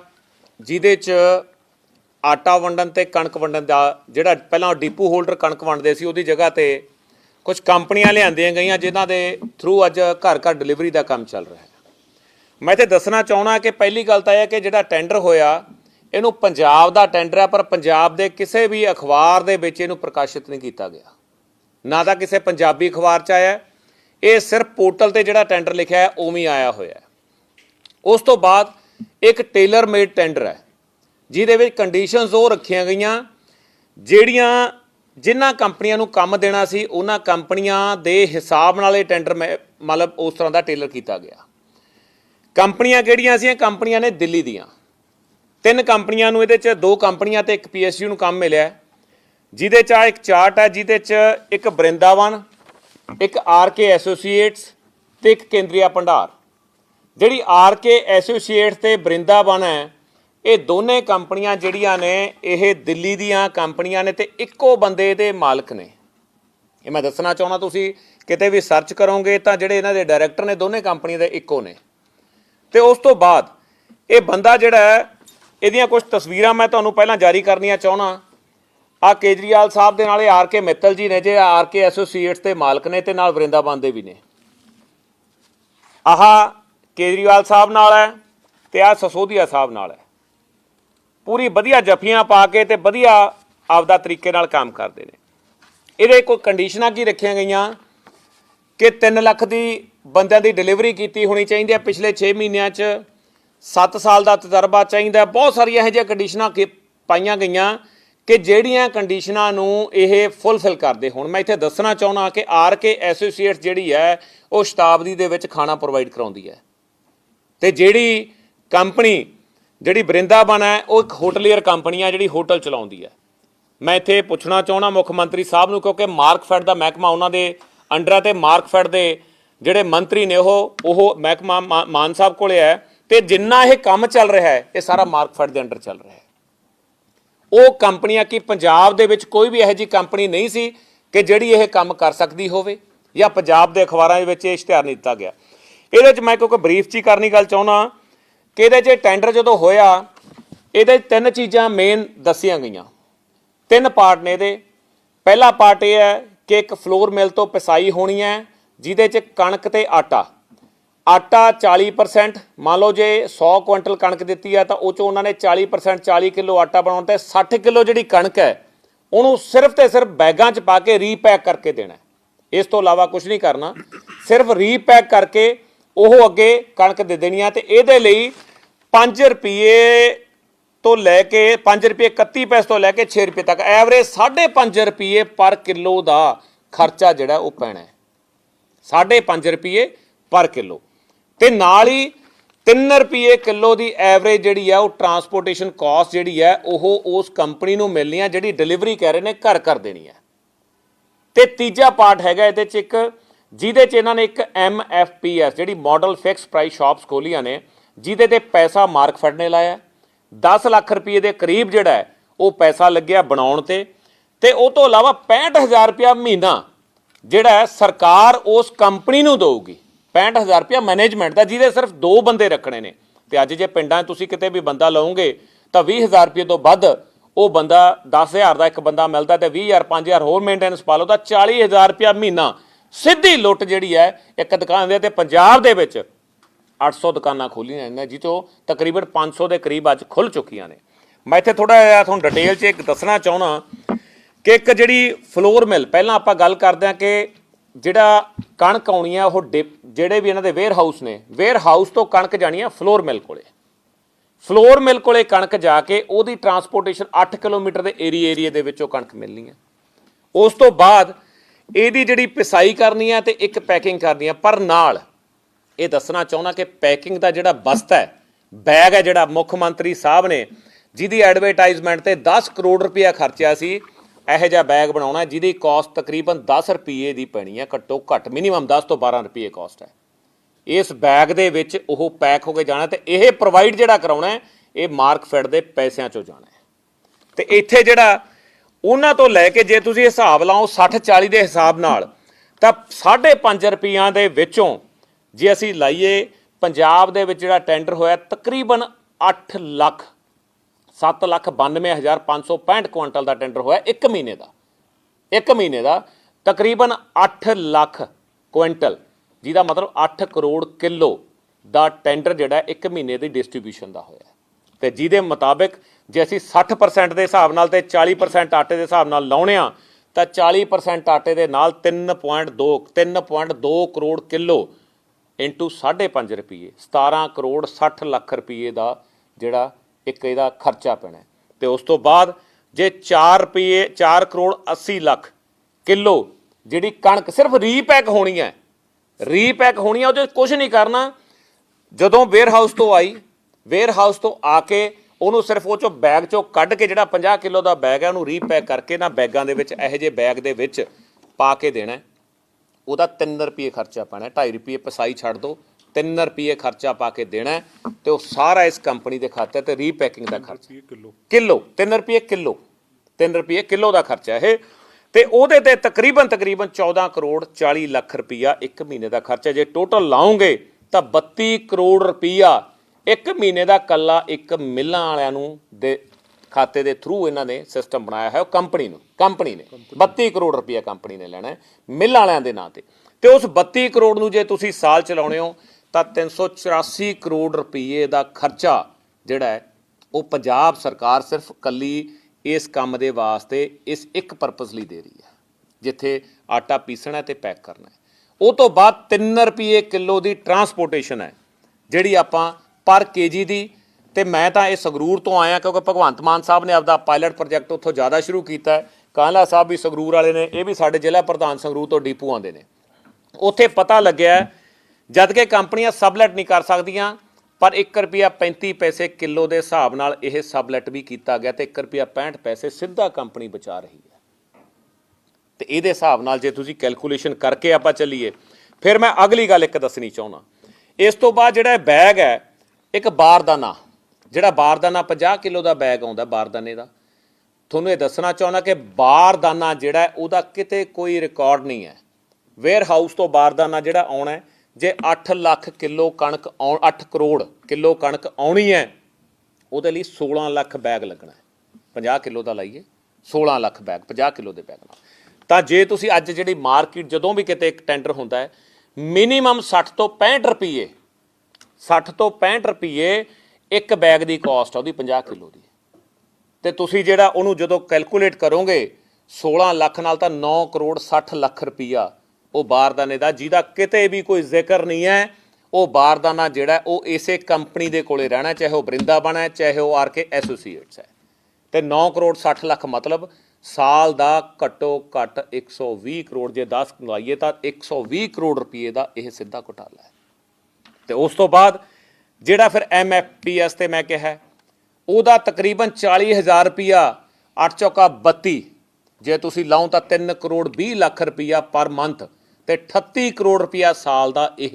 ਜਿਹਦੇ ਚ ਆਟਾ ਵੰਡਣ ਤੇ ਕਣਕ ਵੰਡਣ ਦਾ, ਜਿਹੜਾ ਪਹਿਲਾਂ ਡੀਪੂ ਹੋਲਡਰ ਕਣਕ ਵੰਡਦੇ ਸੀ ਉਹਦੀ ਜਗ੍ਹਾ ਤੇ ਕੁਝ ਕੰਪਨੀਆਂ ਲਿਆਂਦੀਆਂ ਗਈਆਂ ਜਿਨ੍ਹਾਂ ਦੇ ਥਰੂ ਅੱਜ ਘਰ ਘਰ ਡਿਲੀਵਰੀ ਦਾ ਕੰਮ ਚੱਲ ਰਿਹਾ ਹੈ। ਮੈਂ ਤੇ ਦੱਸਣਾ ਚਾਹਣਾ ਕਿ ਪਹਿਲੀ ਗੱਲ ਤਾਂ ਇਹ ਹੈ ਕਿ ਜਿਹੜਾ ਟੈਂਡਰ ਹੋਇਆ, ਇਹਨੂੰ ਪੰਜਾਬ ਦਾ ਟੈਂਡਰ ਹੈ, ਪਰ ਪੰਜਾਬ ਦੇ ਕਿਸੇ ਵੀ ਅਖਬਾਰ ਦੇ ਵਿੱਚ ਇਹਨੂੰ ਪ੍ਰਕਾਸ਼ਿਤ ਨਹੀਂ ਕੀਤਾ ਗਿਆ। ਨਾ ਤਾਂ ਕਿਸੇ ਪੰਜਾਬੀ ਅਖਬਾਰ 'ਚ ਆਇਆ ਇਹ ਸਿਰਫ ਪੋਰਟਲ ਤੇ ਜਿਹੜਾ ਟੈਂਡਰ ਲਿਖਿਆ ਹੈ, ਉਵੇਂ ਆਇਆ ਹੋਇਆ ਹੈ। ਉਸ ਤੋਂ ਬਾਅਦ ਇੱਕ ਟੇਲਰ ਮੇਡ ਟੈਂਡਰ ਹੈ, ਜਿਹਦੇ ਵਿੱਚ ਕੰਡੀਸ਼ਨਸ ਉਹ ਰੱਖੀਆਂ ਗਈਆਂ, ਜਿਹੜੀਆਂ ਜਿਨ੍ਹਾਂ ਕੰਪਨੀਆਂ ਨੂੰ ਕੰਮ ਦੇਣਾ ਸੀ, ਉਹਨਾਂ ਕੰਪਨੀਆਂ ਦੇ ਹਿਸਾਬ ਨਾਲ ਇਹ ਟੈਂਡਰ ਮੈਂ- ਮਤਲਬ ਉਸ ਤਰ੍ਹਾਂ ਦਾ ਟੇਲਰ ਕੀਤਾ ਗਿਆ। ਕੰਪਨੀਆਂ ਕਿਹੜੀਆਂ ਸੀ ਕੰਪਨੀਆਂ ਨੇ ਦਿੱਲੀ ਦੀਆਂ। ਤਿੰਨ ਕੰਪਨੀਆਂ ਨੂੰ ਇਹਦੇ 'ਚ, ਦੋ ਕੰਪਨੀਆਂ ਤੇ ਇੱਕ ਪੀਐਸਯੂ ਨੂੰ ਕੰਮ ਮਿਲਿਆ ਜਿਹਦੇ 'ਚ ਆ ਇੱਕ ਚਾਰਟ ਹੈ, ਜਿਹਦੇ 'ਚ ਇੱਕ ਬ੍ਰਿੰਦਾਵਨ ਇੱਕ ਆਰ ਕੇ ਐਸੋਸੀਏਟਸ ਤੇ ਇੱਕ ਕੇਂਦਰੀਆ ਭੰਡਾਰ। ਜਿਹੜੀ ਆਰ ਕੇ ਐਸੋਸੀਏਟਸ ਤੇ ਬ੍ਰਿੰਦਾਵਨ ਹੈ, ਇਹ ਦੋਨੇ ਕੰਪਨੀਆਂ ਜਿਹੜੀਆਂ ਨੇ, ਇਹ ਦਿੱਲੀ ਦੀਆਂ ਕੰਪਨੀਆਂ ਨੇ ਤੇ ਇੱਕੋ ਬੰਦੇ ਦੇ ਮਾਲਕ ਨੇ। ਇਹ ਮੈਂ ਦੱਸਣਾ ਚਾਹੁੰਦਾ ਤੁਸੀਂ, ਕਿਤੇ ਵੀ ਸਰਚ ਕਰੋਗੇ ਤਾਂ ਜਿਹੜੇ ਇਹਨਾਂ ਦੇ ਡਾਇਰੈਕਟਰ ਨੇ, ਦੋਨੇ ਕੰਪਨੀਆਂ ਦੇ ਇੱਕੋ ਨੇ। ਤੇ ਉਸ ਤੋਂ ਬਾਅਦ ਇਹ ਬੰਦਾ ਜਿਹੜਾ ਹੈ, ਇਹਦੀਆਂ ਕੁਝ ਤਸਵੀਰਾਂ ਮੈਂ ਤੁਹਾਨੂੰ ਪਹਿਲਾਂ ਜਾਰੀ ਕਰਨੀਆਂ ਚਾਹਣਾ ਆ ਕੇਜਰੀਵਾਲ ਸਾਹਿਬ ਦੇ ਨਾਲ ਆਰ ਕੇ ਮਿੱਤਲ ਜੀ ਨੇ ਜੇ ਆਰ ਕੇ ਐਸੋਸੀਏਟਸ ਦੇ ਮਾਲਕ ਨੇ ਤੇ ਨਾਲ ਵਰਿੰਦਾਵਨ ਦੇ ਵੀ ਨੇ। ਆਹ ਕੇਜਰੀਵਾਲ ਸਾਹਿਬ ਨਾਲ ਹੈ ਤੇ ਆ ਸਸੋਦੀਆ ਸਾਹਿਬ ਨਾਲ ਹੈ। ਪੂਰੀ ਵਧੀਆ ਜਫੀਆਂ ਪਾ ਕੇ ਤੇ ਵਧੀਆ ਆਪਦਾ ਤਰੀਕੇ ਨਾਲ ਕੰਮ ਕਰਦੇ ਨੇ। ਇਹਦੇ ਕੋਈ ਕੰਡੀਸ਼ਨਾਂ ਕੀ ਰੱਖੀਆਂ ਗਈਆਂ? ਕਿ 3 ਲੱਖ ਦੀ ਬੰਦਿਆਂ ਦੀ ਡਿਲੀਵਰੀ ਕੀਤੀ ਹੋਣੀ ਚਾਹੀਦੀ ਹੈ ਪਿਛਲੇ 6 ਮਹੀਨਿਆਂ 'ਚ। 7 ਸਾਲ ਦਾ ਤਜਰਬਾ ਚਾਹੀਦਾ ਬਹੁਤ ਸਾਰੀਆਂ ਇਹੋ ਜਿਹੀਆਂ ਕੰਡੀਸ਼ਨਾਂ ਕੀ- ਪਾਈਆਂ ਗਈਆਂ। ਕਿ ਜਿਹੜੀਆਂ ਕੰਡੀਸ਼ਨਾਂ ਨੂੰ ਇਹ ਫੁੱਲਫਿਲ ਕਰਦੇ ਹੁਣ। ਮੈਂ ਇੱਥੇ ਦੱਸਣਾ ਚਾਹੁੰਦਾ ਕਿ ਆਰ ਕੇ ਐਸੋਸੀਏਟਸ ਜਿਹੜੀ ਹੈ, ਉਹ ਸ਼ਤਾਬਦੀ ਦੇ ਵਿੱਚ ਖਾਣਾ ਪ੍ਰੋਵਾਈਡ ਕਰਾਉਂਦੀ ਹੈ। ਤੇ ਜਿਹੜੀ ਕੰਪਨੀ, ਜਿਹੜੀ ਬ੍ਰਿੰਦਾਵਨ ਹੈ, ਉਹ ਇੱਕ ਹੋਟਲੀਅਰ ਕੰਪਨੀ ਹੈ ਜਿਹੜੀ ਹੋਟਲ ਚਲਾਉਂਦੀ ਹੈ। ਮੈਂ ਇੱਥੇ ਪੁੱਛਣਾ ਚਾਹੁੰਦਾ ਮੁੱਖ ਮੰਤਰੀ ਸਾਹਿਬ ਨੂੰ, ਕਿਉਂਕਿ ਮਾਰਕਫੈਡ ਦਾ ਮਹਿਕਮਾ ਉਹਨਾਂ ਦੇ ਅੰਡਰ ਹੈ ਤੇ ਮਾਰਕਫੈਡ ਦੇ ਜਿਹੜੇ ਮੰਤਰੀ ਨੇ ਉਹ ਉਹ ਮਹਿਕਮਾ ਮਾ- ਮਾਨ ਸਾਹਿਬ ਕੋਲੇ ਹੈ। ਤੇ ਜਿੰਨਾ ਇਹ ਕੰਮ ਚੱਲ ਰਿਹਾ ਹੈ, ਇਹ ਸਾਰਾ ਮਾਰਕਫੈਡ ਦੇ ਅੰਡਰ ਚੱਲ ਰਿਹਾ ਹੈ। ਉਹ ਕੰਪਨੀਆਂ ਕੀ ਪੰਜਾਬ ਦੇ ਵਿੱਚ ਕੋਈ ਵੀ ਇਹੋ ਜਿਹੀ ਕੰਪਨੀ ਨਹੀਂ ਸੀ ਕਿ ਜਿਹੜੀ ਇਹ ਕੰਮ ਕਰ ਸਕਦੀ ਹੋਵੇ ਜਾਂ ਪੰਜਾਬ ਦੇ ਅਖਬਾਰਾਂ ਦੇ ਵਿੱਚ ਇਹ ਇਸ਼ਤਿਹਾਰ ਨਹੀਂ ਦਿੱਤਾ ਗਿਆ। ਇਹਦੇ ਵਿੱਚ ਮੈਂ ਕਿਉਂਕਿ ਬਰੀਫ ਚ ਹੀ ਕਰਨੀ ਗੱਲ ਚਾਹੁੰਦਾ ਕਿ ਇਹਦੇ 'ਚ ਟੈਂਡਰ ਜਦੋਂ ਹੋਇਆ, ਇਹਦੇ 'ਚ ਤਿੰਨ ਚੀਜ਼ਾਂ ਮੇਨ ਦੱਸੀਆਂ ਗਈਆਂ। ਤਿੰਨ ਪਾਰਟ ਨੇ ਇਹਦੇ। ਪਹਿਲਾ ਪਾਰਟ ਇਹ ਹੈ ਕਿ ਇੱਕ ਫਲੋਰ ਮਿਲ ਤੋਂ ਪਿਸਾਈ ਹੋਣੀ ਹੈ, ਜਿਹਦੇ 'ਚ ਕਣਕ ਤੇ ਆਟਾ। ਆਟਾ 40% ਮੰਨ ਲਓ ਜੇ 100 ਕੁਇੰਟਲ ਕਣਕ ਦਿੱਤੀ ਹੈ ਤਾਂ ਉਹ ਚੋਂ ਉਹਨਾਂ ਨੇ 40% 40 ਕਿਲੋ ਆਟਾ ਬਣਾਉਣ ਤੇ 60 ਕਿਲੋ ਜਿਹੜੀ ਕਣਕ ਹੈ, ਉਹਨੂੰ ਸਿਰਫ ਤੇ ਸਿਰਫ ਬੈਗਾਂ 'ਚ ਪਾ ਕੇ ਰੀਪੈਕ ਕਰਕੇ ਦੇਣਾ ਇਸ ਤੋਂ ਇਲਾਵਾ ਕੁਝ ਨਹੀਂ ਕਰਨਾ। ਸਿਰਫ ਰੀਪੈਕ ਕਰਕੇ ਉਹ ਅੱਗੇ ਕਣਕ ਦੇ ਦੇਣੀ ਆ ਤੇ ਇਹਦੇ ਲਈ 5 ਰੁਪਏ ਤੋਂ ਲੈ ਕੇ 5 ਰੁਪਏ 31 ਪੈਸੇ ਤੋਂ ਲੈ ਕੇ 6 ਰੁਪਏ ਤੱਕ, ਐਵਰੇਜ 5.5 ਰੁਪਏ ਪਰ ਕਿਲੋ ਦਾ ਖਰਚਾ ਜਿਹੜਾ ਉਹ ਪੈਣਾ ਹੈ। 5.5 ਰੁਪਏ ਪਰ ਕਿਲੋ। ਤੇ ਨਾਲ ਹੀ 3 ਰੁਪਏ ਕਿਲੋ ਦੀ ਐਵਰੇਜ ਜਿਹੜੀ ਆ, ਉਹ ਟਰਾਂਸਪੋਰਟੇਸ਼ਨ ਕਾਸਟ ਜਿਹੜੀ ਹੈ ਉਹ ਉਸ ਕੰਪਨੀ ਨੂੰ ਮਿਲਣੀ ਆ, ਜਿਹੜੀ ਡਿਲੀਵਰੀ ਕਹਿ ਰਹੇ ਨੇ ਘਰ ਕਰ ਦੇਣੀ ਹੈ ਤੇ ਤੀਜਾ ਪਾਰਟ ਹੈਗਾ ਇਹਦੇ ਚ ਇੱਕ, ਜਿਹਦੇ ਚ ਇਹਨਾਂ ਨੇ ਇੱਕ MFPS ਜਿਹੜੀ ਮਾਡਲ ਫਿਕਸ ਪ੍ਰਾਈਸ ਸ਼ਾਪਸ ਖੋਲੀਆਂ ਨੇ, ਜਿਹਦੇ ਤੇ ਪੈਸਾ ਮਾਰਕਫੈਡ ਨੇ ਲਾਇਆ। 10 ਲੱਖ ਰੁਪਏ ਦੇ ਕਰੀਬ ਜਿਹੜਾ ਉਹ ਪੈਸਾ ਲੱਗਿਆ ਬਣਾਉਣ ਤੇ। ਤੇ ਉਹ ਤੋਂ ਇਲਾਵਾ 65000 ਰੁਪਇਆ ਮਹੀਨਾ ਜਿਹੜਾ ਸਰਕਾਰ ਉਸ ਕੰਪਨੀ ਨੂੰ ਦੇਊਗੀ। 65000 ਰੁਪਇਆ ਮੈਨੇਜਮੈਂਟ ਦਾ, ਜਿਹਦੇ ਸਿਰਫ ਦੋ ਬੰਦੇ ਰੱਖਣੇ ਨੇ। ਤੇ ਅੱਜ ਜੇ ਪਿੰਡਾਂ 'ਚ ਤੁਸੀਂ ਕਿਤੇ ਵੀ ਬੰਦਾ ਲਓਗੇ, ਤਾਂ 20000 ਰੁਪਏ ਤੋਂ ਵੱਧ ਉਹ ਬੰਦਾ 10000 ਦਾ ਇੱਕ ਬੰਦਾ ਮਿਲਦਾ ਤੇ 20000 5000 ਹੋਰ ਮੇਨਟੇਨੈਂਸ ਪਾ ਲਓ, ਤਾਂ 40000 ਰੁਪਇਆ ਮਹੀਨਾ। ਸਿੱਧੀ ਲੁੱਟ ਜਿਹੜੀ ਹੈ, ਇੱਕ ਦੁਕਾਨ ਦੇ ਤੇ ਪੰਜਾਬ ਦੇ ਵਿੱਚ 800 ਦੁਕਾਨਾਂ ਖੋਲੀਆਂ ਨੇ ਜਿੱਥੋਂ ਤਕਰੀਬਨ 500 ਦੇ ਕਰੀਬ ਅੱਜ ਖੁੱਲ ਚੁੱਕੀਆਂ ਨੇ। ਮੈਂ ਇੱਥੇ ਥੋੜਾ ਜਿਹਾ ਤੁਹਾਨੂੰ ਡਿਟੇਲ 'ਚ ਇੱਕ ਦੱਸਣਾ ਚਾਹਣਾ ਕਿ ਇੱਕ ਜਿਹੜੀ ਫਲੋਰ ਮਿਲ ਪਹਿਲਾਂ ਆਪਾਂ ਗੱਲ ਕਰਦੇ ਹਾਂ ਕਿ ਜਿਹੜਾ ਕਣਕ ਆਉਣੀ ਆ, ਉਹ ਡਿਪ- ਜਿਹੜੇ ਵੀ ਇਹਨਾਂ ਦੇ ਵੇਅਰ ਹਾਊਸ ਨੇ ਵੇਅਰ ਹਾਊਸ ਤੋਂ ਕਣਕ ਜਾਣੀ ਆ ਫਲੋਰ ਮਿਲ ਕੋਲੇ। ਫਲੋਰ ਮਿਲ ਕੋਲੇ ਕਣਕ ਜਾ ਕੇ ਉਹਦੀ ਟਰਾਂਸਪੋਰਟੇਸ਼ਨ 8 ਕਿਲੋਮੀਟਰ ਦੇ ਏਰੀਆ ਏਰੀਆ ਦੇ ਵਿੱਚੋਂ ਕਣਕ ਮਿਲਣੀ ਹੈ ਉਸ ਤੋਂ ਬਾਅਦ ਇਹਦੀ ਜਿਹੜੀ ਪਿਸਾਈ ਕਰਨੀ ਹੈ ਤੇ ਇੱਕ ਪੈਕਿੰਗ ਕਰਨੀ ਹੈ ਪਰ ਨਾਲ ਇਹ ਦੱਸਣਾ ਚਾਹੁੰਦਾ ਕਿ ਪੈਕਿੰਗ ਦਾ ਜਿਹੜਾ ਬਸਤਾ ਹੈ ਬੈਗ ਹੈ ਜਿਹੜਾ ਮੁੱਖ ਮੰਤਰੀ ਸਾਹਿਬ ਨੇ, ਜਿਹਦੀ ਐਡਵਰਟਾਈਜ਼ਮੈਂਟ ਤੇ 10 ਕਰੋੜ ਰੁਪਇਆ ਖਰਚਿਆ ਸੀ ਇਹੋ ਜਿਹਾ ਬੈਗ ਬਣਾਉਣਾ ਜਿਹਦੀ ਕਾਸਟ ਤਕਰੀਬਨ 10 ਰੁਪਏ ਦੀ ਪੈਣੀ ਹੈ ਘੱਟੋ ਘੱਟ ਮਿਨੀਮਮ 10 ਤੋਂ 12 ਰੁਪਏ ਕਾਸਟ ਹੈ। ਇਸ ਬੈਗ ਦੇ ਵਿੱਚ ਉਹ ਪੈਕ ਹੋ ਕੇ ਜਾਣਾ ਤੇ ਇਹ ਪ੍ਰੋਵਾਈਡ ਜਿਹੜਾ ਕਰਾਉਣਾ ਹੈ, ਇਹ ਮਾਰਕਫੈਡ ਦੇ ਪੈਸਿਆਂ ਚੋਂ ਜਾਣਾ ਹੈ। ਤੇ ਇੱਥੇ ਜਿਹੜਾ ਉਹਨਾਂ ਤੋਂ ਲੈ ਕੇ ਜੇ ਤੁਸੀਂ ਹਿਸਾਬ ਲਾਓ 60 40 ਦੇ ਹਿਸਾਬ ਨਾਲ ਤਾਂ 5.5 ਰੁਪਈਆਂ ਦੇ ਵਿੱਚੋਂ ਜੇ ਅਸੀਂ ਲਾਈਏ ਪੰਜਾਬ ਦੇ ਵਿੱਚ ਜਿਹੜਾ ਟੈਂਡਰ ਹੋਇਆ ਤਕਰੀਬਨ 8 ਲੱਖ 7 ਲੱਖ 92565 ਕੁਇੰਟਲ ਦਾ ਟੈਂਡਰ ਹੋਇਆ ਇੱਕ ਮਹੀਨੇ ਦਾ। ਇੱਕ ਮਹੀਨੇ ਦਾ ਤਕਰੀਬਨ 8 ਲੱਖ ਕੁਇੰਟਲ, ਜਿਹਦਾ ਮਤਲਬ 8 ਕਰੋੜ ਕਿਲੋ ਦਾ ਟੈਂਡਰ ਜਿਹੜਾ ਇੱਕ ਮਹੀਨੇ ਦੀ ਡਿਸਟ੍ਰੀਬਿਊਸ਼ਨ ਦਾ ਹੋਇਆ। ਤੇ ਜਿਹਦੇ ਮੁਤਾਬਕ ਜੇ ਅਸੀਂ 60% ਦੇ ਹਿਸਾਬ ਨਾਲ ਤੇ 40% ਆਟੇ ਦੇ ਹਿਸਾਬ ਨਾਲ ਲਾਉਣੇ ਆ, ਤਾਂ 40% ਆਟੇ ਦੇ ਨਾਲ 3.2 3.2 ਕਰੋੜ ਕਿਲੋ ਇਨਟੂ 5.5 ਰੁਪਏ 17 ਕਰੋੜ 60 ਲੱਖ ਰੁਪਏ ਦਾ ਜਿਹੜਾ ਇੱਕ ਇਹਦਾ ਖਰਚਾ ਪੈਣਾ। ਤੇ ਉਸ ਤੋਂ ਬਾਅਦ ਜੇ 4 ਰੁਪਏ 4 ਕਰੋੜ 80 ਲੱਖ ਕਿਲੋ ਜਿਹੜੀ ਕਣਕ ਸਿਰਫ ਰੀਪੈਕ ਹੋਣੀ ਹੈ, ਰੀਪੈਕ ਹੋਣੀ ਹੈ, ਉਹਦੇ ਕੁਝ ਨਹੀਂ ਕਰਨਾ। ਜਦੋਂ ਵੇਅਰ ਹਾਊਸ ਤੋਂ ਆਈ ਵੇਅਰ ਹਾਊਸ ਤੋਂ ਆ ਕੇ ਉਹਨੂੰ ਸਿਰਫ ਉਹ ਚੋਂ ਬੈਗ ਚੋਂ ਕੱਢ ਕੇ ਜਿਹੜਾ 50 ਕਿਲੋ ਦਾ ਬੈਗ ਹੈ, ਉਹਨੂੰ ਰੀਪੈਕ ਕਰਕੇ ਨਾ ਬੈਗਾਂ ਦੇ ਵਿੱਚ, ਇਹੋ ਜਿਹੇ ਬੈਗ ਦੇ ਵਿੱਚ ਪਾ ਕੇ ਦੇਣਾ ਉਹਦਾ 3 ਰੁਪਏ ਖਰਚਾ ਪੈਣਾ 2.5 ਰੁਪਏ ਪਸਾਈ ਛੱਡ ਦੋ 3 ਰੁਪਏ ਖਰਚਾ ਪਾ ਕੇ ਦੇਣਾ ਤੇ ਉਹ ਸਾਰਾ ਇਸ ਕੰਪਨੀ ਦੇ ਖਾਤੇ ਤੇ ਰੀਪੈਕਿੰਗ ਦਾ ਖਰਚਾ। ਕਿਲੋ। ਕਿਲੋ 3 ਰੁਪਏ ਕਿਲੋ। 3 ਰੁਪਏ ਕਿਲੋ ਦਾ ਖਰਚਾ ਇਹ। ਤੇ ਉਹਦੇ ਤੇ ਤਕਰੀਬਨ ਤਕਰੀਬਨ 14 ਕਰੋੜ 40 ਲੱਖ ਰੁਪਈਆ ਇੱਕ ਮਹੀਨੇ ਦਾ ਖਰਚਾ। ਜੇ ਟੋਟਲ ਲਾਉਂਗੇ ਤਾਂ 32 ਕਰੋੜ ਰੁਪਈਆ ਇੱਕ ਮਹੀਨੇ ਦਾ ਕੱਲਾ ਇੱਕ ਮਿੱਲਾਂ ਵਾਲਿਆਂ ਨੂੰ ਦੇ ਖਾਤੇ ਦੇ ਥਰੂ ਇਹਨਾਂ ਨੇ ਸਿਸਟਮ ਬਣਾਇਆ ਹੈ ਉਹ ਕੰਪਨੀ ਨੂੰ ਕੰਪਨੀ ਨੇ। 32 ਕਰੋੜ ਰੁਪਈਆ ਕੰਪਨੀ ਨੇ ਲੈਣਾ ਹੈ ਮਿੱਲ ਵਾਲਿਆਂ ਦੇ ਨਾਂ ਤੇ। ਤੇ ਉਸ 32 ਕਰੋੜ ਨੂੰ ਜੇ ਤੁਸੀਂ ਸਾਲ ਚਲਾਉਣੇ ਹੋ ਤਾਂ 384 ਕਰੋੜ ਰੁਪਈਏ ਦਾ ਖਰਚਾ ਜਿਹੜਾ ਹੈ, ਉਹ ਪੰਜਾਬ ਸਰਕਾਰ ਸਿਰਫ ਕੱਲੀ ਇਸ ਕੰਮ ਦੇ ਵਾਸਤੇ ਇਸ ਇੱਕ ਪਰਪਸ ਲਈ ਦੇ ਰਹੀ ਹੈ, ਜਿੱਥੇ ਆਟਾ ਪੀਸਣਾ ਹੈ ਤੇ ਪੈਕ ਕਰਨਾ ਉਹ ਤੋਂ ਬਾਅਦ 3 ਰੁਪਏ ਕਿਲੋ ਦੀ ਟਰਾਂਸਪੋਰਟੇਸ਼ਨ ਹੈ, ਜਿਹੜੀ ਆਪਾਂ ਪਰ ਕੇਜੀ ਦੀ, ਤੇ ਮੈਂ ਤਾਂ ਇਹ ਸੰਗਰੂਰ ਤੋਂ ਆਇਆ ਕਿਉਂਕਿ ਭਗਵੰਤ ਮਾਨ ਸਾਹਿਬ ਨੇ ਆਪਦਾ ਪਾਇਲਟ ਪ੍ਰੋਜੈਕਟ ਉੱਥੋਂ ਜ਼ਿਆਦਾ ਸ਼ੁਰੂ ਕੀਤਾ ਹੈ। ਕਾਂਲਾ ਸਾਹਿਬ ਵੀ ਸੰਗਰੂਰ ਵਾਲੇ ਨੇ, ਇਹ ਵੀ ਸਾਡੇ ਜ਼ਿਲ੍ਹਾ ਪ੍ਰਧਾਨ ਸੰਗਰੂਰ ਤੋਂ ਡੀਪੂ ਆਉਂਦੇ ਨੇ। ਉੱਥੇ ਪਤਾ ਲੱਗਿਆ ਜਦ ਕਿ ਕੰਪਨੀਆਂ ਸਬਲੈਟ ਨਹੀਂ ਕਰ ਸਕਦੀਆਂ ਪਰ 1 ਰੁਪਿਆ 35 ਪੈਸੇ ਕਿਲੋ ਦੇ ਹਿਸਾਬ ਨਾਲ ਇਹ ਸਬਲੈਟ ਵੀ ਕੀਤਾ ਗਿਆ ਤੇ 1 ਰੁਪਿਆ 65 ਪੈਸੇ ਸਿੱਧਾ ਕੰਪਨੀ ਬਚਾ ਰਹੀ ਹੈ। ਤੇ ਇਹਦੇ ਹਿਸਾਬ ਨਾਲ ਜੇ ਤੁਸੀਂ ਕੈਲਕੂਲੇਸ਼ਨ ਕਰਕੇ ਆਪਾਂ ਚੱਲੀਏ ਫਿਰ ਮੈਂ ਅਗਲੀ ਗੱਲ ਇੱਕ ਦੱਸਣੀ ਚਾਹੁੰਦਾ। ਇਸ ਤੋਂ ਬਾਅਦ ਜਿਹੜਾ ਇਹ ਬੈਗ ਹੈ ਇੱਕ ਬਾਰਦਾਨਾ ਜਿਹੜਾ ਬਾਰਦਾਨਾ 50 ਕਿਲੋ ਦਾ ਬੈਗ ਆਉਂਦਾ ਬਾਰਦਾਨੇ ਦਾ ਤੁਹਾਨੂੰ ਇਹ ਦੱਸਣਾ ਚਾਹੁੰਦਾ ਕਿ ਬਾਰਦਾਨਾ ਜਿਹੜਾ ਉਹਦਾ ਕਿਤੇ ਕੋਈ ਰਿਕਾਰਡ ਨਹੀਂ ਹੈ। ਵੇਅਰ ਹਾਊਸ ਤੋਂ ਬਾਰਦਾਨਾ ਜਿਹੜਾ ਆਉਣਾ ਹੈ, ਜੇ 8 ਲੱਖ ਕਿਲੋ ਕਣਕ ਆਉਣ 8 ਕਰੋੜ ਕਿਲੋ ਕਣਕ ਆਉਣੀ ਹੈ, ਉਹਦੇ ਲਈ 16 ਲੱਖ ਬੈਗ ਲੱਗਣਾ ਹੈ। 50 ਕਿਲੋ ਦਾ ਲਾਈਏ 16 ਲੱਖ ਬੈਗ 50 ਕਿਲੋ ਦੇ ਬੈਗ ਨਾਲ। ਤਾਂ ਜੇ ਤੁਸੀਂ ਅੱਜ ਜਿਹੜੀ ਮਾਰਕੀਟ ਜਦੋਂ ਵੀ ਕਿਤੇ ਇੱਕ ਟੈਂਡਰ ਹੁੰਦਾ ਹੈ, ਮਿਨੀਮਮ 60 ਤੋਂ 65 ਰੁਪਏ 60 ਤੋਂ 65 ਰੁਪਏ ਇੱਕ ਬੈਗ ਦੀ ਕਾਸਟ ਆ, ਉਹਦੀ 50 ਕਿਲੋ ਦੀ। ਤੇ ਤੁਸੀਂ ਜਿਹੜਾ ਉਹਨੂੰ ਜਦੋਂ ਕੈਲਕੂਲੇਟ ਕਰੋਗੇ 16 ਲੱਖ ਨਾਲ ਤਾਂ 9 ਕਰੋੜ 60 ਲੱਖ ਰੁਪਈਆ ਉਹ ਬਾਰਦਾਨੇ ਦਾ, ਜਿਹਦਾ ਕਿਤੇ ਵੀ ਕੋਈ ਜ਼ਿਕਰ ਨਹੀਂ ਹੈ, ਉਹ ਬਾਰਦਾਨਾ ਜਿਹੜਾ ਉਹ ਇਸੇ ਕੰਪਨੀ ਦੇ ਕੋਲੇ ਰਹਿਣਾ ਚਾਹੇ ਉਹ ਬ੍ਰਿੰਦਾਬਨ ਹੈ, ਚਾਹੇ ਉਹ ਆਰ ਕੇ ਐਸੋਸੀਏਟਸ ਹੈ। ਤੇ 9 ਕਰੋੜ 60 ਲੱਖ ਮਤਲਬ, ਸਾਲ ਦਾ ਘੱਟੋ ਘੱਟ 120 ਕਰੋੜ ਜੇ 10 ਲਾਈਏ ਤਾਂ 120 ਕਰੋੜ ਰੁਪਏ ਦਾ ਇਹ ਸਿੱਧਾ ਘੁਟਾਲਾ ਹੈ। ਤੇ ਉਸ ਤੋਂ ਬਾਅਦ ਜਿਹੜਾ ਫਿਰ ਐਮਐਫਪੀਐਸ ਤੇ ਮੈਂ ਕਿਹਾ, ਉਹਦਾ ਤਕਰੀਬਨ 40000 ਰੁਪਿਆ 8 ਚੌਕਾ 32 ਜੇ ਤੁਸੀਂ ਲਾਓ ਤਾਂ 3 ਕਰੋੜ 20 ਲੱਖ ਰੁਪਿਆ ਪਰ ਮੰਥ ਤੇ 38 ਕਰੋੜ ਰੁਪਿਆ ਸਾਲ ਦਾ ਇਹ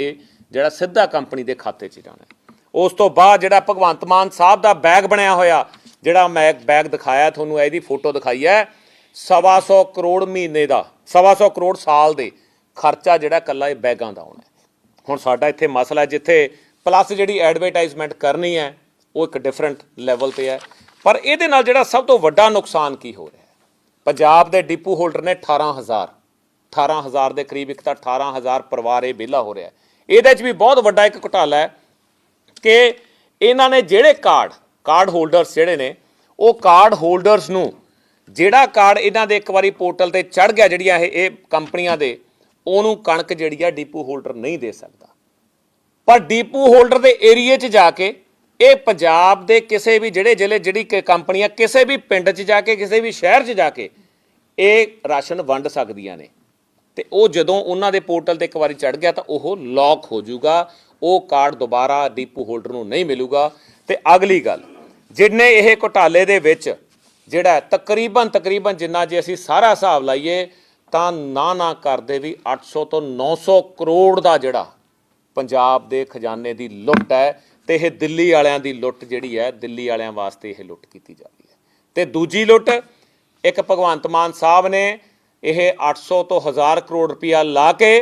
ਜਿਹੜਾ ਸਿੱਧਾ ਕੰਪਨੀ ਦੇ ਖਾਤੇ 'ਚ ਜਾਣਾ ਉਸ ਤੋਂ ਬਾਅਦ ਜਿਹੜਾ ਭਗਵੰਤ ਮਾਨ ਸਾਹਿਬ ਦਾ ਬੈਗ ਬਣਿਆ ਹੋਇਆ, ਜਿਹੜਾ ਮੈਂ ਬੈਗ ਦਿਖਾਇਆ, ਤੁਹਾਨੂੰ ਇਹਦੀ ਫੋਟੋ ਦਿਖਾਈ ਹੈ, ਸਵਾ ਸੌ ਕਰੋੜ ਮਹੀਨੇ ਦਾ, ਸਵਾ ਸੌ ਕਰੋੜ ਸਾਲ ਦੇ ਖਰਚਾ ਜਿਹੜਾ ਕੱਲਾ ਇਹ ਬੈਗਾਂ ਦਾ ਆਉਣਾ ਹੁਣ ਸਾਡਾ ਇੱਥੇ ਮਸਲਾ ਜਿੱਥੇ ਪਲੱਸ ਜਿਹੜੀ ਐਡਵਰਟਾਈਜ਼ਮੈਂਟ ਕਰਨੀ ਹੈ, ਉਹ ਇੱਕ ਡਿਫਰੈਂਟ ਲੈਵਲ ਤੇ ਹੈ। ਪਰ ਇਹਦੇ ਨਾਲ ਜਿਹੜਾ ਸਭ ਤੋਂ ਵੱਡਾ ਨੁਕਸਾਨ ਕੀ ਹੋ ਰਿਹਾ ਹੈ? ਪੰਜਾਬ ਦੇ ਡਿਪੂ ਹੋਲਡਰ ਨੇ 18000 18000 ਦੇ ਕਰੀਬ, ਇੱਕ ਤਾਂ 18000 ਪਰਿਵਾਰ ਇਹ ਵਿਹਲਾ ਹੋ ਰਿਹਾ ਇਹਦੇ 'ਚ ਵੀ ਬਹੁਤ ਵੱਡਾ ਇੱਕ ਘੁਟਾਲਾ ਹੈ ਕਿ ਇਹਨਾਂ ਨੇ ਜਿਹੜੇ ਕਾਰਡ ਕਾਰਡ ਹੋਲਡਰਸ ਜਿਹੜੇ ਨੇ, ਉਹ ਕਾਰਡ ਹੋਲਡਰਸ ਨੂੰ ਜਿਹੜਾ ਕਾਰਡ ਇਹਨਾਂ ਦੇ ਇੱਕ ਵਾਰੀ ਪੋਰਟਲ ਤੇ ਚੜ ਗਿਆ ਜਿਹੜੀਆਂ ਇਹ ਇਹ ਕੰਪਨੀਆਂ ਦੇ, ਉਹਨੂੰ ਕਣਕ ਜਿਹੜੀ ਆ ਡੀਪੂ ਹੋਲਡਰ ਨਹੀਂ ਦੇ ਸਕਦਾ। ਪਰ ਡੀਪੂ ਹੋਲਡਰ ਦੇ ਏਰੀਏ 'ਚ ਜਾ ਕੇ ਇਹ ਪੰਜਾਬ ਦੇ ਕਿਸੇ ਵੀ ਜਿਹੜੇ ਜ਼ਿਲ੍ਹੇ, ਜਿਹੜੀ ਕਿ ਕੰਪਨੀਆਂ, ਕਿਸੇ ਵੀ ਪਿੰਡ 'ਚ ਜਾ ਕੇ, ਕਿਸੇ ਵੀ ਸ਼ਹਿਰ 'ਚ ਜਾ ਕੇ ਇਹ ਰਾਸ਼ਨ ਵੰਡ ਸਕਦੀਆਂ ਨੇ। ਤੇ ਉਹ ਜਦੋਂ ਉਹਨਾਂ ਦੇ ਪੋਰਟਲ ਤੇ ਇੱਕ ਵਾਰੀ ਚੜ ਗਿਆ ਤਾਂ ਉਹ ਲੌਕ ਹੋ ਜਾਊਗਾ, ਉਹ ਕਾਰਡ ਦੁਬਾਰਾ ਡੀਪੂ ਹੋਲਡਰ ਨੂੰ ਨਹੀਂ ਮਿਲੂਗਾ। ਤੇ ਅਗਲੀ ਗੱਲ, ਜਿੰਨੇ ਇਹ ਘੁਟਾਲੇ ਦੇ ਵਿੱਚ ਜਿਹੜਾ ਤਕਰੀਬਨ ਤਕਰੀਬਨ ਜਿੰਨਾ ਜੇ ਅਸੀਂ ਸਾਰਾ ਹਿਸਾਬ ਲਾਈਏ, ਤਾਂ ਨਾ ਨਾ ਕਰਦੇ ਵੀ 800 ਤੋਂ 900 ਕਰੋੜ ਦਾ ਜਿਹੜਾ ਪੰਜਾਬ ਦੇ ਖਜ਼ਾਨੇ ਦੀ ਲੁੱਟ ਹੈ ਤੇ ਇਹ ਦਿੱਲੀ ਵਾਲਿਆਂ ਦੀ ਲੁੱਟ ਜਿਹੜੀ ਹੈ, ਦਿੱਲੀ ਵਾਲਿਆਂ ਵਾਸਤੇ ਇਹ ਲੁੱਟ ਕੀਤੀ ਜਾ ਰਹੀ ਹੈ। ਤੇ ਦੂਜੀ ਲੁੱਟ, ਇੱਕ ਭਗਵੰਤ ਮਾਨ ਸਾਹਿਬ ਨੇ ਇਹ 800 ਤੋਂ 1000 ਕਰੋੜ ਰੁਪਇਆ ਲਾ ਕੇ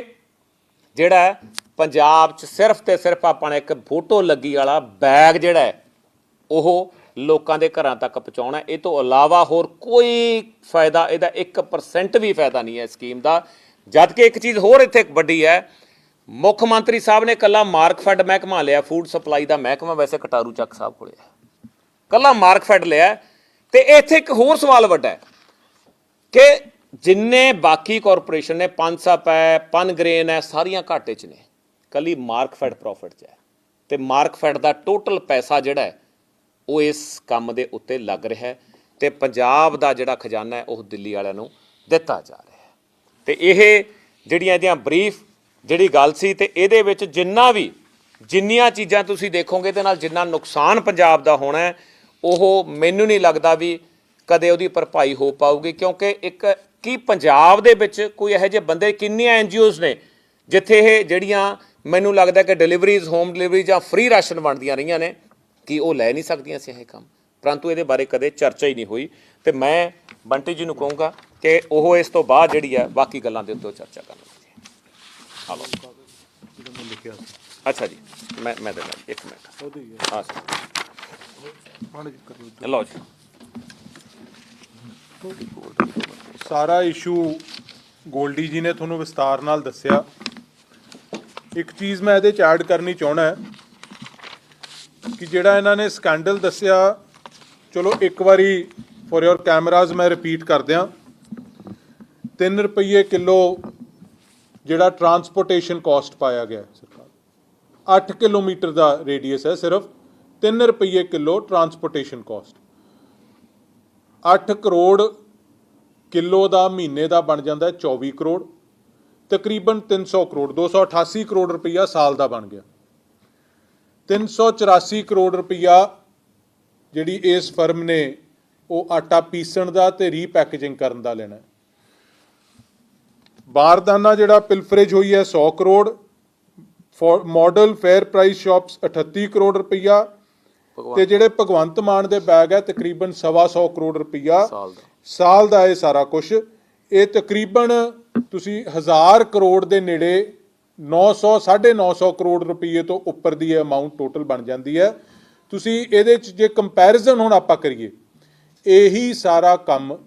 ਜਿਹੜਾ ਪੰਜਾਬ 'ਚ ਸਿਰਫ ਤੇ ਸਿਰਫ ਆਪਾਂ ਨੇ ਇੱਕ ਫੋਟੋ ਲੱਗੀ ਵਾਲਾ ਬੈਗ ਜਿਹੜਾ ਉਹ ਲੋਕਾਂ ਦੇ ਘਰਾਂ ਤੱਕ ਪਹੁੰਚਾਉਣਾ ਇਹ ਤੋਂ ਇਲਾਵਾ ਹੋਰ ਕੋਈ ਫਾਇਦਾ, ਇਹਦਾ 1% ਵੀ ਫਾਇਦਾ ਨਹੀਂ ਹੈ ਸਕੀਮ ਦਾ ਜਦ ਕਿ ਇੱਕ ਚੀਜ਼ ਹੋਰ ਇੱਥੇ ਵੱਡੀ ਹੈ, ਮੁੱਖ ਮੰਤਰੀ ਸਾਹਿਬ ਨੇ ਕੱਲਾ ਮਾਰਕਫੈਡ ਮਹਿਕਮਾ ਲਿਆ ਫੂਡ ਸਪਲਾਈ ਦਾ ਮਹਿਕਮਾ ਵੈਸੇ ਕਟਾਰੂ ਚੱਕ ਸਾਹਿਬ ਕੋਲੇ ਹੈ ਕੱਲਾ ਮਾਰਕਫੈਡ ਲਿਆ ਹੈ। ਤੇ ਇੱਥੇ ਇੱਕ ਹੋਰ ਸਵਾਲ ਵੱਡਾ ਹੈ ਕਿ ਜਿੰਨੇ ਬਾਕੀ ਕਾਰਪੋਰੇਸ਼ਨ ਨੇ ਪਨਸਪ ਹੈ ਪਨਗ੍ਰੇਨ ਹੈ, ਸਾਰੀਆਂ ਘਾਟੇ 'ਚ ਨੇ। ਕੱਲੀ ਮਾਰਕਫੈਡ ਪ੍ਰੋਫਿਟ 'ਚ ਹੈ। ਤੇ ਮਾਰਕਫੈਡ ਦਾ ਟੋਟਲ ਪੈਸਾ ਜਿਹੜਾ ਹੈ, ਉਹ ਇਸ ਕੰਮ ਦੇ ਉੱਤੇ ਲੱਗ ਰਿਹਾ ਹੈ ਤੇ ਪੰਜਾਬ ਦਾ ਜਿਹੜਾ ਖਜ਼ਾਨਾ ਹੈ, ਉਹ ਦਿੱਲੀ ਵਾਲਿਆਂ ਨੂੰ ਦਿੱਤਾ ਜਾ ਰਿਹਾ ਹੈ। ਤੇ ਇਹ ਜਿਹੜੀਆਂ ਇਹਦੀਆਂ ਬਰੀਫ ਜਿਹੜੀ ਗੱਲ ਸੀ ਤੇ ਇਹਦੇ ਵਿੱਚ ਜਿੰਨਾ ਵੀ, ਜਿੰਨੀਆਂ ਚੀਜ਼ਾਂ ਤੁਸੀਂ ਦੇਖੋਗੇ ਤੇ ਨਾਲ ਜਿੰਨਾ ਨੁਕਸਾਨ ਪੰਜਾਬ ਦਾ ਹੋਣਾ ਉਹ ਮੈਨੂੰ ਨਹੀਂ ਲੱਗਦਾ ਵੀ ਕਦੇ ਉਹਦੀ ਭਰਪਾਈ ਹੋ ਪਾਊਗੀ, ਕਿਉਂਕਿ ਇੱਕ ਕਿ ਪੰਜਾਬ ਦੇ ਵਿੱਚ ਕੋਈ ਇਹੋ ਜਿਹੇ ਬੰਦੇ, ਕਿੰਨੀਆਂ ਐਨਜੀਓਜ਼ ਨੇ ਜਿੱਥੇ ਇਹ ਜਿਹੜੀਆਂ ਮੈਨੂੰ ਲੱਗਦਾ ਕਿ ਡਿਲੀਵਰੀਜ਼ ਹੋਮ ਡਿਲੀਵਰੀ ਜਾਂ ਫ੍ਰੀ ਰਾਸ਼ਨ ਵੰਡਦੀਆਂ ਰਹੀਆਂ ਨੇ, ਕਿ ਉਹ ਲੈ ਨਹੀਂ ਸਕਦੀਆਂ ਸੀ ਇਹ ਕੰਮ? ਪਰੰਤੂ ਇਹਦੇ ਬਾਰੇ ਕਦੇ ਚਰਚਾ ਹੀ ਨਹੀਂ ਹੋਈ ਤੇ ਮੈਂ ਬੰਟੀ ਜੀ ਨੂੰ ਕਹੂੰਗਾ ਕਿ ਉਹ ਇਸ ਤੋਂ ਬਾਅਦ ਜਿਹੜੀ ਹੈ ਬਾਕੀ ਗੱਲਾਂ ਦੇ ਉੱਤੇ ਚਰਚਾ ਕਰਨਗੇ ਹਲੋ ਜਿਹੜਾ ਅੱਛਾ ਜੀ, ਮੈਂ ਮੈਂ ਦੇਣਾ ਇੱਕ ਮਿੰਟ। ਹਾਂ, ਸਰ। ਲਓ ਜੀ। ਸਾਰਾ ਇਸ਼ੂ ਗੋਲਡੀ ਜੀ ਨੇ ਤੁਹਾਨੂੰ ਵਿਸਤਾਰ ਨਾਲ ਦੱਸਿਆ। ਇੱਕ ਚੀਜ਼ ਮੈਂ ਇਹਦੇ ਚ ਐਡ ਕਰਨੀ ਚਾਹਣਾ ਹੈ ਕਿ ਜਿਹੜਾ ਇਹਨਾਂ ਨੇ ਸਕੈਂਡਲ ਦੱਸਿਆ, ਚਲੋ ਇੱਕ ਵਾਰੀ ਫੋਰ ਯੋਰ ਕੈਮਰਾਜ਼ ਮੈਂ ਰਿਪੀਟ ਕਰਦਿਆਂ 3 ਰੁਪਏ ਕਿਲੋ ਜਿਹੜਾ ਟਰਾਂਸਪੋਰਟੇਸ਼ਨ ਕਾਸਟ ਪਾਇਆ ਗਿਆ ਸਰਕਾਰ। 8 ਕਿਲੋਮੀਟਰ ਦਾ ਰੇਡੀਅਸ ਹੈ ਸਿਰਫ 3 ਰੁਪਏ kilo transportation cost 8 crore kilo ਦਾ ਮਹੀਨੇ ਦਾ ਬਣ ਜਾਂਦਾ ਹੈ 24 ਕਰੋੜ, ਤਕਰੀਬਨ 300 ਕਰੋੜ 288 ਕਰੋੜ ਰੁਪਈਆ ਸਾਲ ਦਾ ਬਣ ਗਿਆ। 384 ਕਰੋੜ ਰੁਪਈਆ ਜਿਹੜੀ ਇਸ ਫਰਮ ਨੇ ਉਹ ਆਟਾ ਪੀਸਣ ਦਾ ਤੇ ਰੀਪੈਕੇਜਿੰਗ ਕਰਨ ਦਾ ਲੈਣਾ ਬਾਰਦਾਨਾ ਜਿਹੜਾ ਪਿਲਫਰੇਜ ਹੋਈ ਹੈ 100 crore model fair price shops 38 crore ਰੁਪਈਆ ਤੇ ਜਿਹੜੇ ਭਗਵੰਤ ਮਾਨ ਦੇ ਬੈਗ ਹੈ ਤਕਰੀਬਨ 125 ਕਰੋੜ ਰੁਪਈਆ। ਸਾਲ ਦਾ। ਇਹ ਸਾਰਾ ਕੁਝ ਇਹ ਤਕਰੀਬਨ ਤੁਸੀਂ 1000 ਕਰੋੜ ਦੇ ਨੇੜੇ 900 950 ਕਰੋੜ ਰੁਪਏ ਤੋਂ ਉੱਪਰ ਦੀ ਅਮਾਉਂਟ ਟੋਟਲ ਬਣ ਜਾਂਦੀ ਹੈ। ਤੁਸੀਂ ਇਹਦੇ ਚ ਜੇ ਕੰਪੈਰੀਜ਼ਨ ਹੁਣ ਆਪਾਂ ਕਰੀਏ ਇਹੀ ਸਾਰਾ ਕੰਮ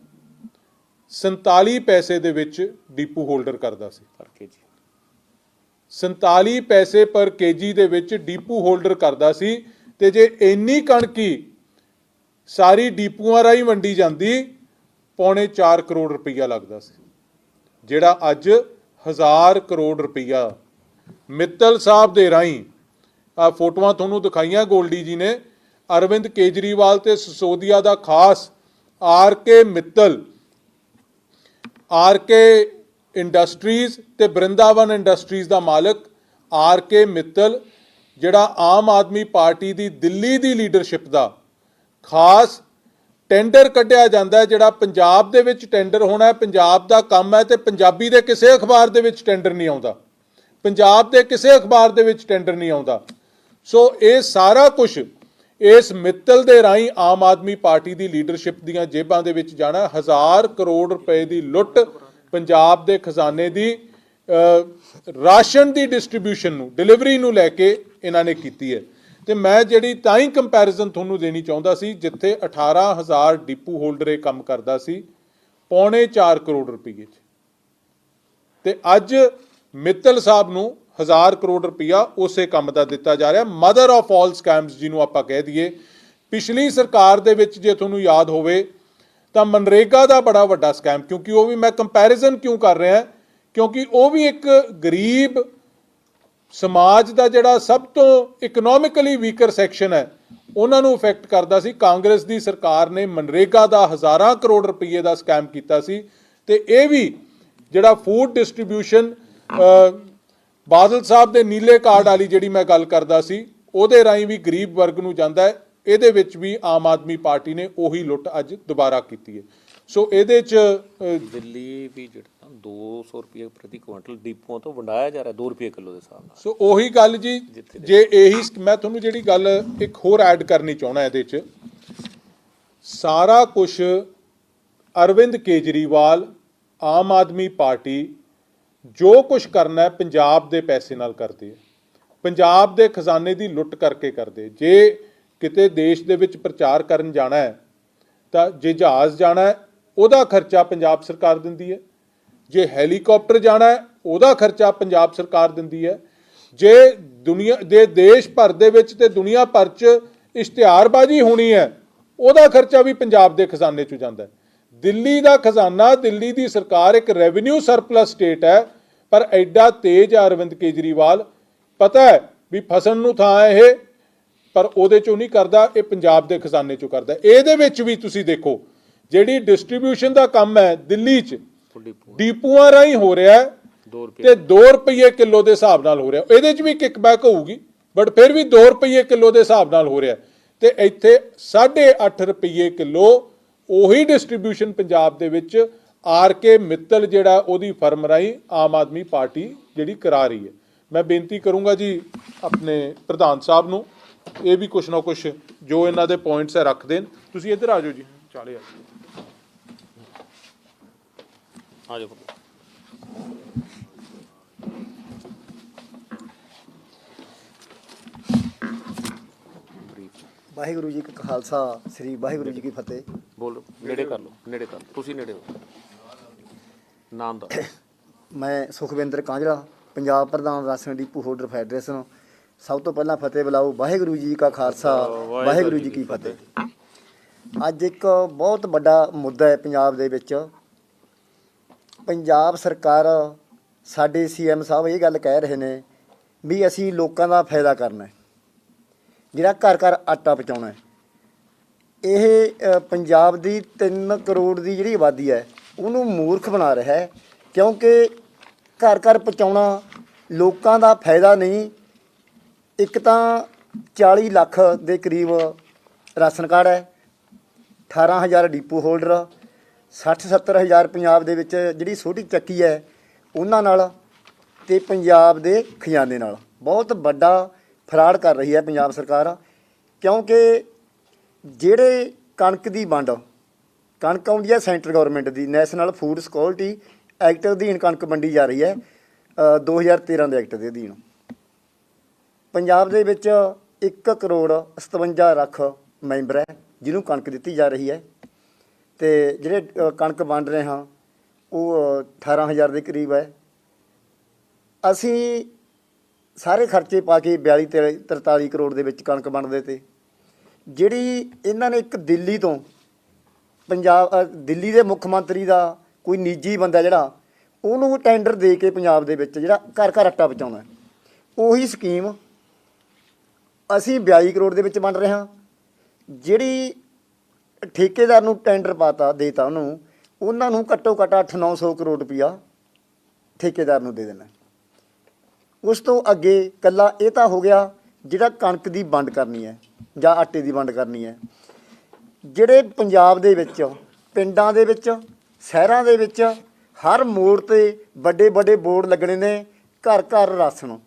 47 ਪੈਸੇ ਦੇ ਵਿੱਚ ਡੀਪੂ ਹੋਲਡਰ ਕਰਦਾ ਸੀ। ਕਰਕੇ ਜੀ। 47 ਪੈਸੇ ਪਰ ਕੇਜੀ ਦੇ ਵਿੱਚ ਡੀਪੂ ਹੋਲਡਰ ਕਰਦਾ ਸੀ। ਤੇ ਜੇ ਇੰਨੀ ਕਣਕੀ ਸਾਰੀ ਡੀਪੂਆਂ ਰਾਹੀਂ ਵੰਡੀ ਜਾਂਦੀ, ਪੌਣੇ 4 ਕਰੋੜ ਰੁਪਈਆ ਲੱਗਦਾ ਸੀ। ਜਿਹੜਾ ਅੱਜ 1000 ਕਰੋੜ ਰੁਪਈਆ ਮਿੱਤਲ ਸਾਹਿਬ ਦੇ ਰਾਹੀਂ ਆ ਫੋਟੋਆਂ ਤੁਹਾਨੂੰ ਦਿਖਾਈਆਂ ਗੋਲਡੀ ਜੀ ਨੇ, ਅਰਵਿੰਦ ਕੇਜਰੀਵਾਲ ਤੇ ਸਸੋਦੀਆ ਦਾ ਖਾਸ R K Mittal, R K industries ਤੇ ਬ੍ਰਿੰਦਾਵਨ ਇੰਡਸਟਰੀਜ਼ ਦਾ ਮਾਲਕ, ਆਰ ਕੇ ਮਿੱਤਲ ਜਿਹੜਾ ਆਮ ਆਦਮੀ ਪਾਰਟੀ ਦੀ ਦਿੱਲੀ ਦੀ ਲੀਡਰਸ਼ਿਪ ਦਾ ਖਾਸ ਟੈਂਡਰ ਕੱਢਿਆ ਜਾਂਦਾ ਹੈ, ਜਿਹੜਾ ਪੰਜਾਬ ਦੇ ਵਿੱਚ ਟੈਂਡਰ ਹੋਣਾ ਹੈ, ਪੰਜਾਬ ਦਾ ਕੰਮ ਹੈ ਤੇ ਪੰਜਾਬੀ ਦੇ ਕਿਸੇ ਅਖਬਾਰ ਦੇ ਵਿੱਚ ਟੈਂਡਰ ਨਹੀਂ ਆਉਂਦਾ। ਪੰਜਾਬ ਦੇ ਕਿਸੇ ਅਖਬਾਰ ਦੇ ਵਿੱਚ ਟੈਂਡਰ ਨਹੀਂ ਆਉਂਦਾ। ਸੋ ਇਹ ਸਾਰਾ ਕੁਝ ਇਸ ਮਿੱਤਲ ਦੇ ਰਾਹੀਂ ਆਮ ਆਦਮੀ ਪਾਰਟੀ ਦੀ ਲੀਡਰਸ਼ਿਪ ਦੀਆਂ ਜੇਬਾਂ ਦੇ ਵਿੱਚ ਜਾਣਾ ਹਜ਼ਾਰ ਕਰੋੜ ਰੁਪਏ ਦੀ ਲੁੱਟ ਪੰਜਾਬ ਦੇ ਖਜ਼ਾਨੇ ਦੀ ਰਾਸ਼ਨ ਦੀ ਡਿਸਟ੍ਰੀਬਿਊਸ਼ਨ ਨੂੰ ਡਿਲੀਵਰੀ ਨੂੰ ਲੈ ਕੇ ਇਹਨਾਂ ਨੇ ਕੀਤੀ ਹੈ। ਤੇ ਮੈਂ ਜਿਹੜੀ ਤਾਂ ਹੀ ਕੰਪੈਰੀਜ਼ਨ ਤੁਹਾਨੂੰ ਦੇਣੀ ਚਾਹੁੰਦਾ ਸੀ, ਜਿੱਥੇ 18000 ਡਿਪੂ ਹੋਲਡਰ ਇਹ ਕੰਮ ਕਰਦਾ ਸੀ, ਪੌਣੇ 4 ਕਰੋੜ ਰੁਪਏ 'ਚ। ਤੇ ਅੱਜ ਮਿੱਤਲ ਸਾਹਿਬ ਨੂੰ 1000 ਕਰੋੜ ਰੁਪਇਆ ਉਸੇ ਕੰਮ ਦਾ ਦਿੱਤਾ ਜਾ ਰਿਹਾ ਮਦਰ ਆਫ ਆਲ ਸਕੈਮਸ ਜਿਹਨੂੰ ਆਪਾਂ ਕਹਿ ਦਈਏ। ਪਿਛਲੀ ਸਰਕਾਰ ਦੇ ਵਿੱਚ ਜੇ ਤੁਹਾਨੂੰ ਯਾਦ ਹੋਵੇ, ਤਾਂ ਮਨਰੇਗਾ ਦਾ ਬੜਾ ਵੱਡਾ ਸਕੈਮ ਕਿਉਂਕਿ ਉਹ ਵੀ ਮੈਂ ਕੰਪੈਰੀਜ਼ਨ ਕਿਉਂ ਕਰ ਰਿਹਾ ਕਿਉਂਕਿ ਉਹ ਵੀ ਇੱਕ ਗਰੀਬ ਸਮਾਜ ਦਾ ਜਿਹੜਾ ਸਭ ਤੋਂ ਇਕਨੋਮਿਕਲੀ ਵੀਕਰ ਸੈਕਸ਼ਨ ਹੈ, ਉਹਨਾਂ ਨੂੰ ਇਫੈਕਟ ਕਰਦਾ ਸੀ। ਕਾਂਗਰਸ ਦੀ ਸਰਕਾਰ ਨੇ ਮਨਰੇਗਾ ਦਾ ਹਜ਼ਾਰਾਂ ਕਰੋੜ ਰੁਪਏ ਦਾ ਸਕੈਮ ਕੀਤਾ ਸੀ ਤੇ ਇਹ ਵੀ ਜਿਹੜਾ ਫੂਡ ਡਿਸਟ੍ਰੀਬਿਊਸ਼ਨ ਬਾਦਲ ਸਾਹਿਬ ਦੇ ਨੀਲੇ ਕਾਰਡ ਵਾਲੀ ਜਿਹੜੀ ਮੈਂ ਗੱਲ ਕਰਦਾ ਸੀ, ਉਹਦੇ ਰਾਹੀਂ ਵੀ ਗਰੀਬ ਵਰਗ ਨੂੰ ਜਾਂਦਾ ਹੈ। ਇਹਦੇ ਵਿੱਚ ਵੀ ਆਮ ਆਦਮੀ ਪਾਰਟੀ ਨੇ ਉਹੀ ਲੁੱਟ ਅੱਜ ਦੁਬਾਰਾ ਕੀਤੀ ਹੈ। ਸੋ ਇਹਦੇ ਚ ਦਿੱਲੀ ਵੀ ਜਿਹੜਾ 200 ਰੁਪਏ ਪ੍ਰਤੀ ਕੁਇੰਟਲ ਡੀਪੂਆਂ ਤੋਂ ਵੰਡਾਇਆ ਜਾ ਰਿਹਾ 2 ਰੁਪਏ ਕਿਲੋ ਦੇ ਹਿਸਾਬ ਨਾਲ। ਸੋ ਉਹੀ ਗੱਲ ਜੀ ਜੇ ਇਹੀ ਮੈਂ ਤੁਹਾਨੂੰ ਜਿਹੜੀ ਗੱਲ ਇੱਕ ਹੋਰ ਐਡ ਕਰਨੀ ਚਾਹਣਾ ਇਹਦੇ 'ਚ ਸਾਰਾ ਕੁਝ ਅਰਵਿੰਦ ਕੇਜਰੀਵਾਲ ਆਮ ਆਦਮੀ ਪਾਰਟੀ ਜੋ ਕੁਝ ਕਰਨਾ ਹੈ ਪੰਜਾਬ ਦੇ ਪੈਸੇ ਨਾਲ ਕਰਦੇ ਹੈ ਪੰਜਾਬ ਦੇ ਖਜ਼ਾਨੇ ਦੀ ਲੁੱਟ ਕਰਕੇ ਕਰਦੇ ਜੇ ਕਿਤੇ ਦੇਸ਼ ਦੇ ਵਿੱਚ ਪ੍ਰਚਾਰ ਕਰਨ ਜਾਣਾ ਹੈ ਤਾਂ ਜੇ ਜਹਾਜ਼ ਜਾਣਾ ਹੈ ਉਹਦਾ ਖਰਚਾ ਪੰਜਾਬ ਸਰਕਾਰ ਦਿੰਦੀ ਹੈ। ਜੇ ਹੈਲੀਕਾਪਟਰ ਜਾਣਾ ਹੈ, ਉਹਦਾ ਖਰਚਾ ਪੰਜਾਬ ਸਰਕਾਰ ਦਿੰਦੀ ਹੈ। ਜੇ ਦੁਨੀਆ ਦੇ ਦੇਸ਼ ਭਰ ਦੇ ਵਿੱਚ ਤੇ ਦੁਨੀਆ ਭਰ 'ਚ ਇਸ਼ਤਿਹਾਰਬਾਜ਼ੀ ਹੋਣੀ ਹੈ, ਉਹਦਾ ਖਰਚਾ ਵੀ ਪੰਜਾਬ ਦੇ ਖਜ਼ਾਨੇ 'ਚੋਂ ਜਾਂਦਾ ਦਿੱਲੀ ਦਾ ਖਜ਼ਾਨਾ, ਦਿੱਲੀ ਦੀ ਸਰਕਾਰ ਇੱਕ ਰੈਵਨਿਊ ਸਰਪਲਸ ਸਟੇਟ ਹੈ, ਪਰ ਐਡਾ ਤੇਜ਼ ਹੈ ਅਰਵਿੰਦ ਕੇਜਰੀਵਾਲ। ਪਤਾ ਹੈ ਵੀ ਫਸਣ ਨੂੰ ਥਾਂ ਹੈ ਇਹ, ਪਰ ਉਹਦੇ ਚੋਂ ਨਹੀਂ ਕਰਦਾ, ਇਹ ਪੰਜਾਬ ਦੇ ਖਜ਼ਾਨੇ ਚੋਂ ਕਰਦਾ ਇਹਦੇ ਵਿੱਚ ਵੀ ਤੁਸੀਂ ਦੇਖੋ, ਜਿਹੜੀ ਡਿਸਟ੍ਰੀਬਿਊਸ਼ਨ ਦਾ ਕੰਮ ਹੈ ਦਿੱਲੀ 'ਚ ਡੀਪੂਆਂ ਰਾਹੀਂ ਹੋ ਰਿਹਾ ਹੈ 2 ਰੁਪਏ ਤੇ 2 ਰੁਪਏ ਕਿਲੋ ਦੇ ਹਿਸਾਬ ਨਾਲ ਹੋ ਰਿਹਾ। ਇਹਦੇ 'ਚ ਵੀ ਕਿਕਬੈਕ ਹੋਊਗੀ ਬਟ ਫਿਰ ਵੀ 2 ਰੁਪਏ ਕਿਲੋ ਦੇ ਹਿਸਾਬ ਨਾਲ ਹੋ ਰਿਹਾ ਤੇ ਇੱਥੇ 8.5 ਰੁਪਏ ਕਿਲੋ ਉਹੀ ਡਿਸਟ੍ਰੀਬਿਊਸ਼ਨ ਪੰਜਾਬ ਦੇ ਵਿੱਚ ਆਰ ਕੇ ਮਿੱਤਲ ਜਿਹੜਾ ਉਹਦੀ ਫਰਮ ਰਾਹੀਂ ਆਮ ਆਦਮੀ ਪਾਰਟੀ ਜਿਹੜੀ ਕਰਾ ਰਹੀ ਹੈ। ਮੈਂ ਬੇਨਤੀ ਕਰੂੰਗਾ ਜੀ ਆਪਣੇ ਪ੍ਰਧਾਨ ਸਾਹਿਬ ਨੂੰ ਇਹ ਵੀ ਕੁਛ ਨਾ ਕੁਛ ਜੋ ਇਹਨਾਂ ਦੇ ਪੁਆਇੰਟਸ ਹੈ ਰੱਖ ਦੇਣ। ਤੁਸੀਂ ਇੱਧਰ ਆ ਜਾਓ ਜੀ ਚਾਲੇ ਆ ਜਾਓ। ਆ ਜਾਓ ਬਰੀਫ ਵਾਹਿਗੁਰੂ ਜੀ ਕਾ ਖਾਲਸਾ ਸ੍ਰੀ ਵਾਹਿਗੁਰੂ ਜੀ ਕੀ ਫਤਿਹ। ਬੋਲੋ ਨੇੜੇ ਕਰ ਲਓ ਨੇੜੇ ਕਰ ਲਓ। ਤੁਸੀਂ ਨੇੜੇ ਹੋ। ਨਾਮ ਦਾ ਮੈਂ ਸੁਖਵਿੰਦਰ ਕਾਂਝਲਾ ਪੰਜਾਬ ਪ੍ਰਧਾਨ ਰਾਸ਼ਨ ਡੀਪੂ ਹੋਲਡਰ ਫੈਡਰੇਸ਼ਨ। ਸਭ ਤੋਂ ਪਹਿਲਾਂ ਫਤਿਹ ਬੁਲਾਓ ਵਾਹਿਗੁਰੂ ਜੀ ਕਾ ਖਾਲਸਾ ਵਾਹਿਗੁਰੂ ਜੀ ਕੀ ਫਤਿਹ। ਅੱਜ ਇੱਕ ਬਹੁਤ ਵੱਡਾ ਮੁੱਦਾ ਹੈ ਪੰਜਾਬ ਦੇ ਵਿੱਚ। ਪੰਜਾਬ ਸਰਕਾਰ ਸਾਡੇ ਸੀਐਮ ਸਾਹਿਬ ਇਹ ਗੱਲ ਕਹਿ ਰਹੇ ਨੇ ਵੀ ਅਸੀਂ ਲੋਕਾਂ ਦਾ ਫਾਇਦਾ ਕਰਨਾ ਜਿਹੜਾ ਘਰ ਘਰ ਆਟਾ ਪਹੁੰਚਾਉਣਾ ਇਹ ਪੰਜਾਬ ਦੀ 3 ਕਰੋੜ ਦੀ ਜਿਹੜੀ ਆਬਾਦੀ ਹੈ, ਉਹਨੂੰ ਮੂਰਖ ਬਣਾ ਰਿਹਾ ਹੈ ਕਿਉਂਕਿ ਘਰ ਘਰ ਪਹੁੰਚਾਉਣਾ ਲੋਕਾਂ ਦਾ ਫਾਇਦਾ ਨਹੀਂ। ਇੱਕ ਤਾਂ 40 ਲੱਖ ਦੇ ਕਰੀਬ ਰਾਸ਼ਨ ਕਾਰਡ ਹੈ 18000 ਡੀਪੂ ਹੋਲਡਰ 60 70000 ਪੰਜਾਬ ਦੇ ਵਿੱਚ ਜਿਹੜੀ ਛੋਟੀ ਚੱਕੀ ਹੈ ਉਹਨਾਂ ਨਾਲ ਤੇ ਪੰਜਾਬ ਦੇ ਖਜ਼ਾਨੇ ਨਾਲ। ਬਹੁਤ ਵੱਡਾ ਫਰਾਡ ਕਰ ਰਹੀ ਹੈ ਪੰਜਾਬ ਸਰਕਾਰ ਕਿਉਂਕਿ ਜਿਹੜੇ ਕਣਕ ਦੀ ਵੰਡ ਕਣਕ ਆਉਂਦੀ ਹੈ ਸੈਂਟਰ ਗਵਰਨਮੈਂਟ ਦੀ ਨੈਸ਼ਨਲ ਫੂਡ ਸਿਕਿਉਰਿਟੀ ਐਕਟ ਅਧੀਨ ਕਣਕ ਵੰਡੀ ਜਾ ਰਹੀ ਹੈ ਅ, 2013 ਦੇ ਐਕਟ ਦੇ ਅਧੀਨ। ਪੰਜਾਬ ਦੇ ਵਿੱਚ 1 ਕਰੋੜ 57 ਲੱਖ ਮੈਂਬਰ ਹੈ ਜਿਹਨੂੰ ਕਣਕ ਦਿੱਤੀ ਜਾ ਰਹੀ ਹੈ। ਤੇ ਜਿਹੜੇ ਕਣਕ ਵੰਡ ਰਹੇ ਹਾਂ ਉਹ ਅ, 18000 ਦੇ ਕਰੀਬ ਹੈ। ਅਸੀਂ ਸਾਰੇ ਖਰਚੇ ਪਾ ਕੇ 42 ਤੇ 43 ਕਰੋੜ ਦੇ ਵਿੱਚ ਕਣਕ ਵੰਡਦੇ ਤੇ। ਜਿਹੜੀ ਇਹਨਾਂ ਨੇ ਇੱਕ ਦਿੱਲੀ ਤੋਂ ਪੰਜਾਬ ਦਿੱਲੀ ਦੇ ਮੁੱਖ ਮੰਤਰੀ ਦਾ ਕੋਈ ਨਿੱਜੀ ਬੰਦਾ ਜਿਹੜਾ ਉਹਨੂੰ ਟੈਂਡਰ ਦੇ ਕੇ ਪੰਜਾਬ ਦੇ ਵਿੱਚ ਜਿਹੜਾ ਘਰ ਘਰ ਆਟਾ ਪਹੁੰਚਾਉਣਾ ਉਹੀ ਸਕੀਮ ਅਸੀਂ 42 ਕਰੋੜ ਦੇ ਵਿੱਚ ਵੰਡ ਰਹੇ ਹਾਂ। ਜਿਹੜੀ ਠੇਕੇਦਾਰ ਨੂੰ ਟੈਂਡਰ ਪਾਤਾ, ਦੇਤਾ ਉਹਨੂੰ, ਉਹਨਾਂ ਨੂੰ ਘੱਟੋ ਘੱਟ 8-900 ਕਰੋੜ ਰੁਪਇਆ ਠੇਕੇਦਾਰ ਨੂੰ ਦੇ ਦੇਣਾ। ਉਸ ਤੋਂ ਅੱਗੇ ਕੱਲਾ ਇਹ ਤਾਂ ਹੋ ਗਿਆ ਜਿਹੜਾ ਕਣਕ ਦੀ ਵੰਡ ਕਰਨੀ ਹੈ ਜਾਂ ਆਟੇ ਦੀ ਵੰਡ ਕਰਨੀ ਹੈ। ਜਿਹੜੇ ਪੰਜਾਬ ਦੇ ਵਿੱਚ, ਪਿੰਡਾਂ ਦੇ ਵਿੱਚ, ਸ਼ਹਿਰਾਂ ਦੇ ਵਿੱਚ ਹਰ ਮੋੜ ਤੇ ਵੱਡੇ ਵੱਡੇ ਬੋਰਡ ਲੱਗਣੇ ਨੇ, ਘਰ ਘਰ ਰਾਸ਼ਨ।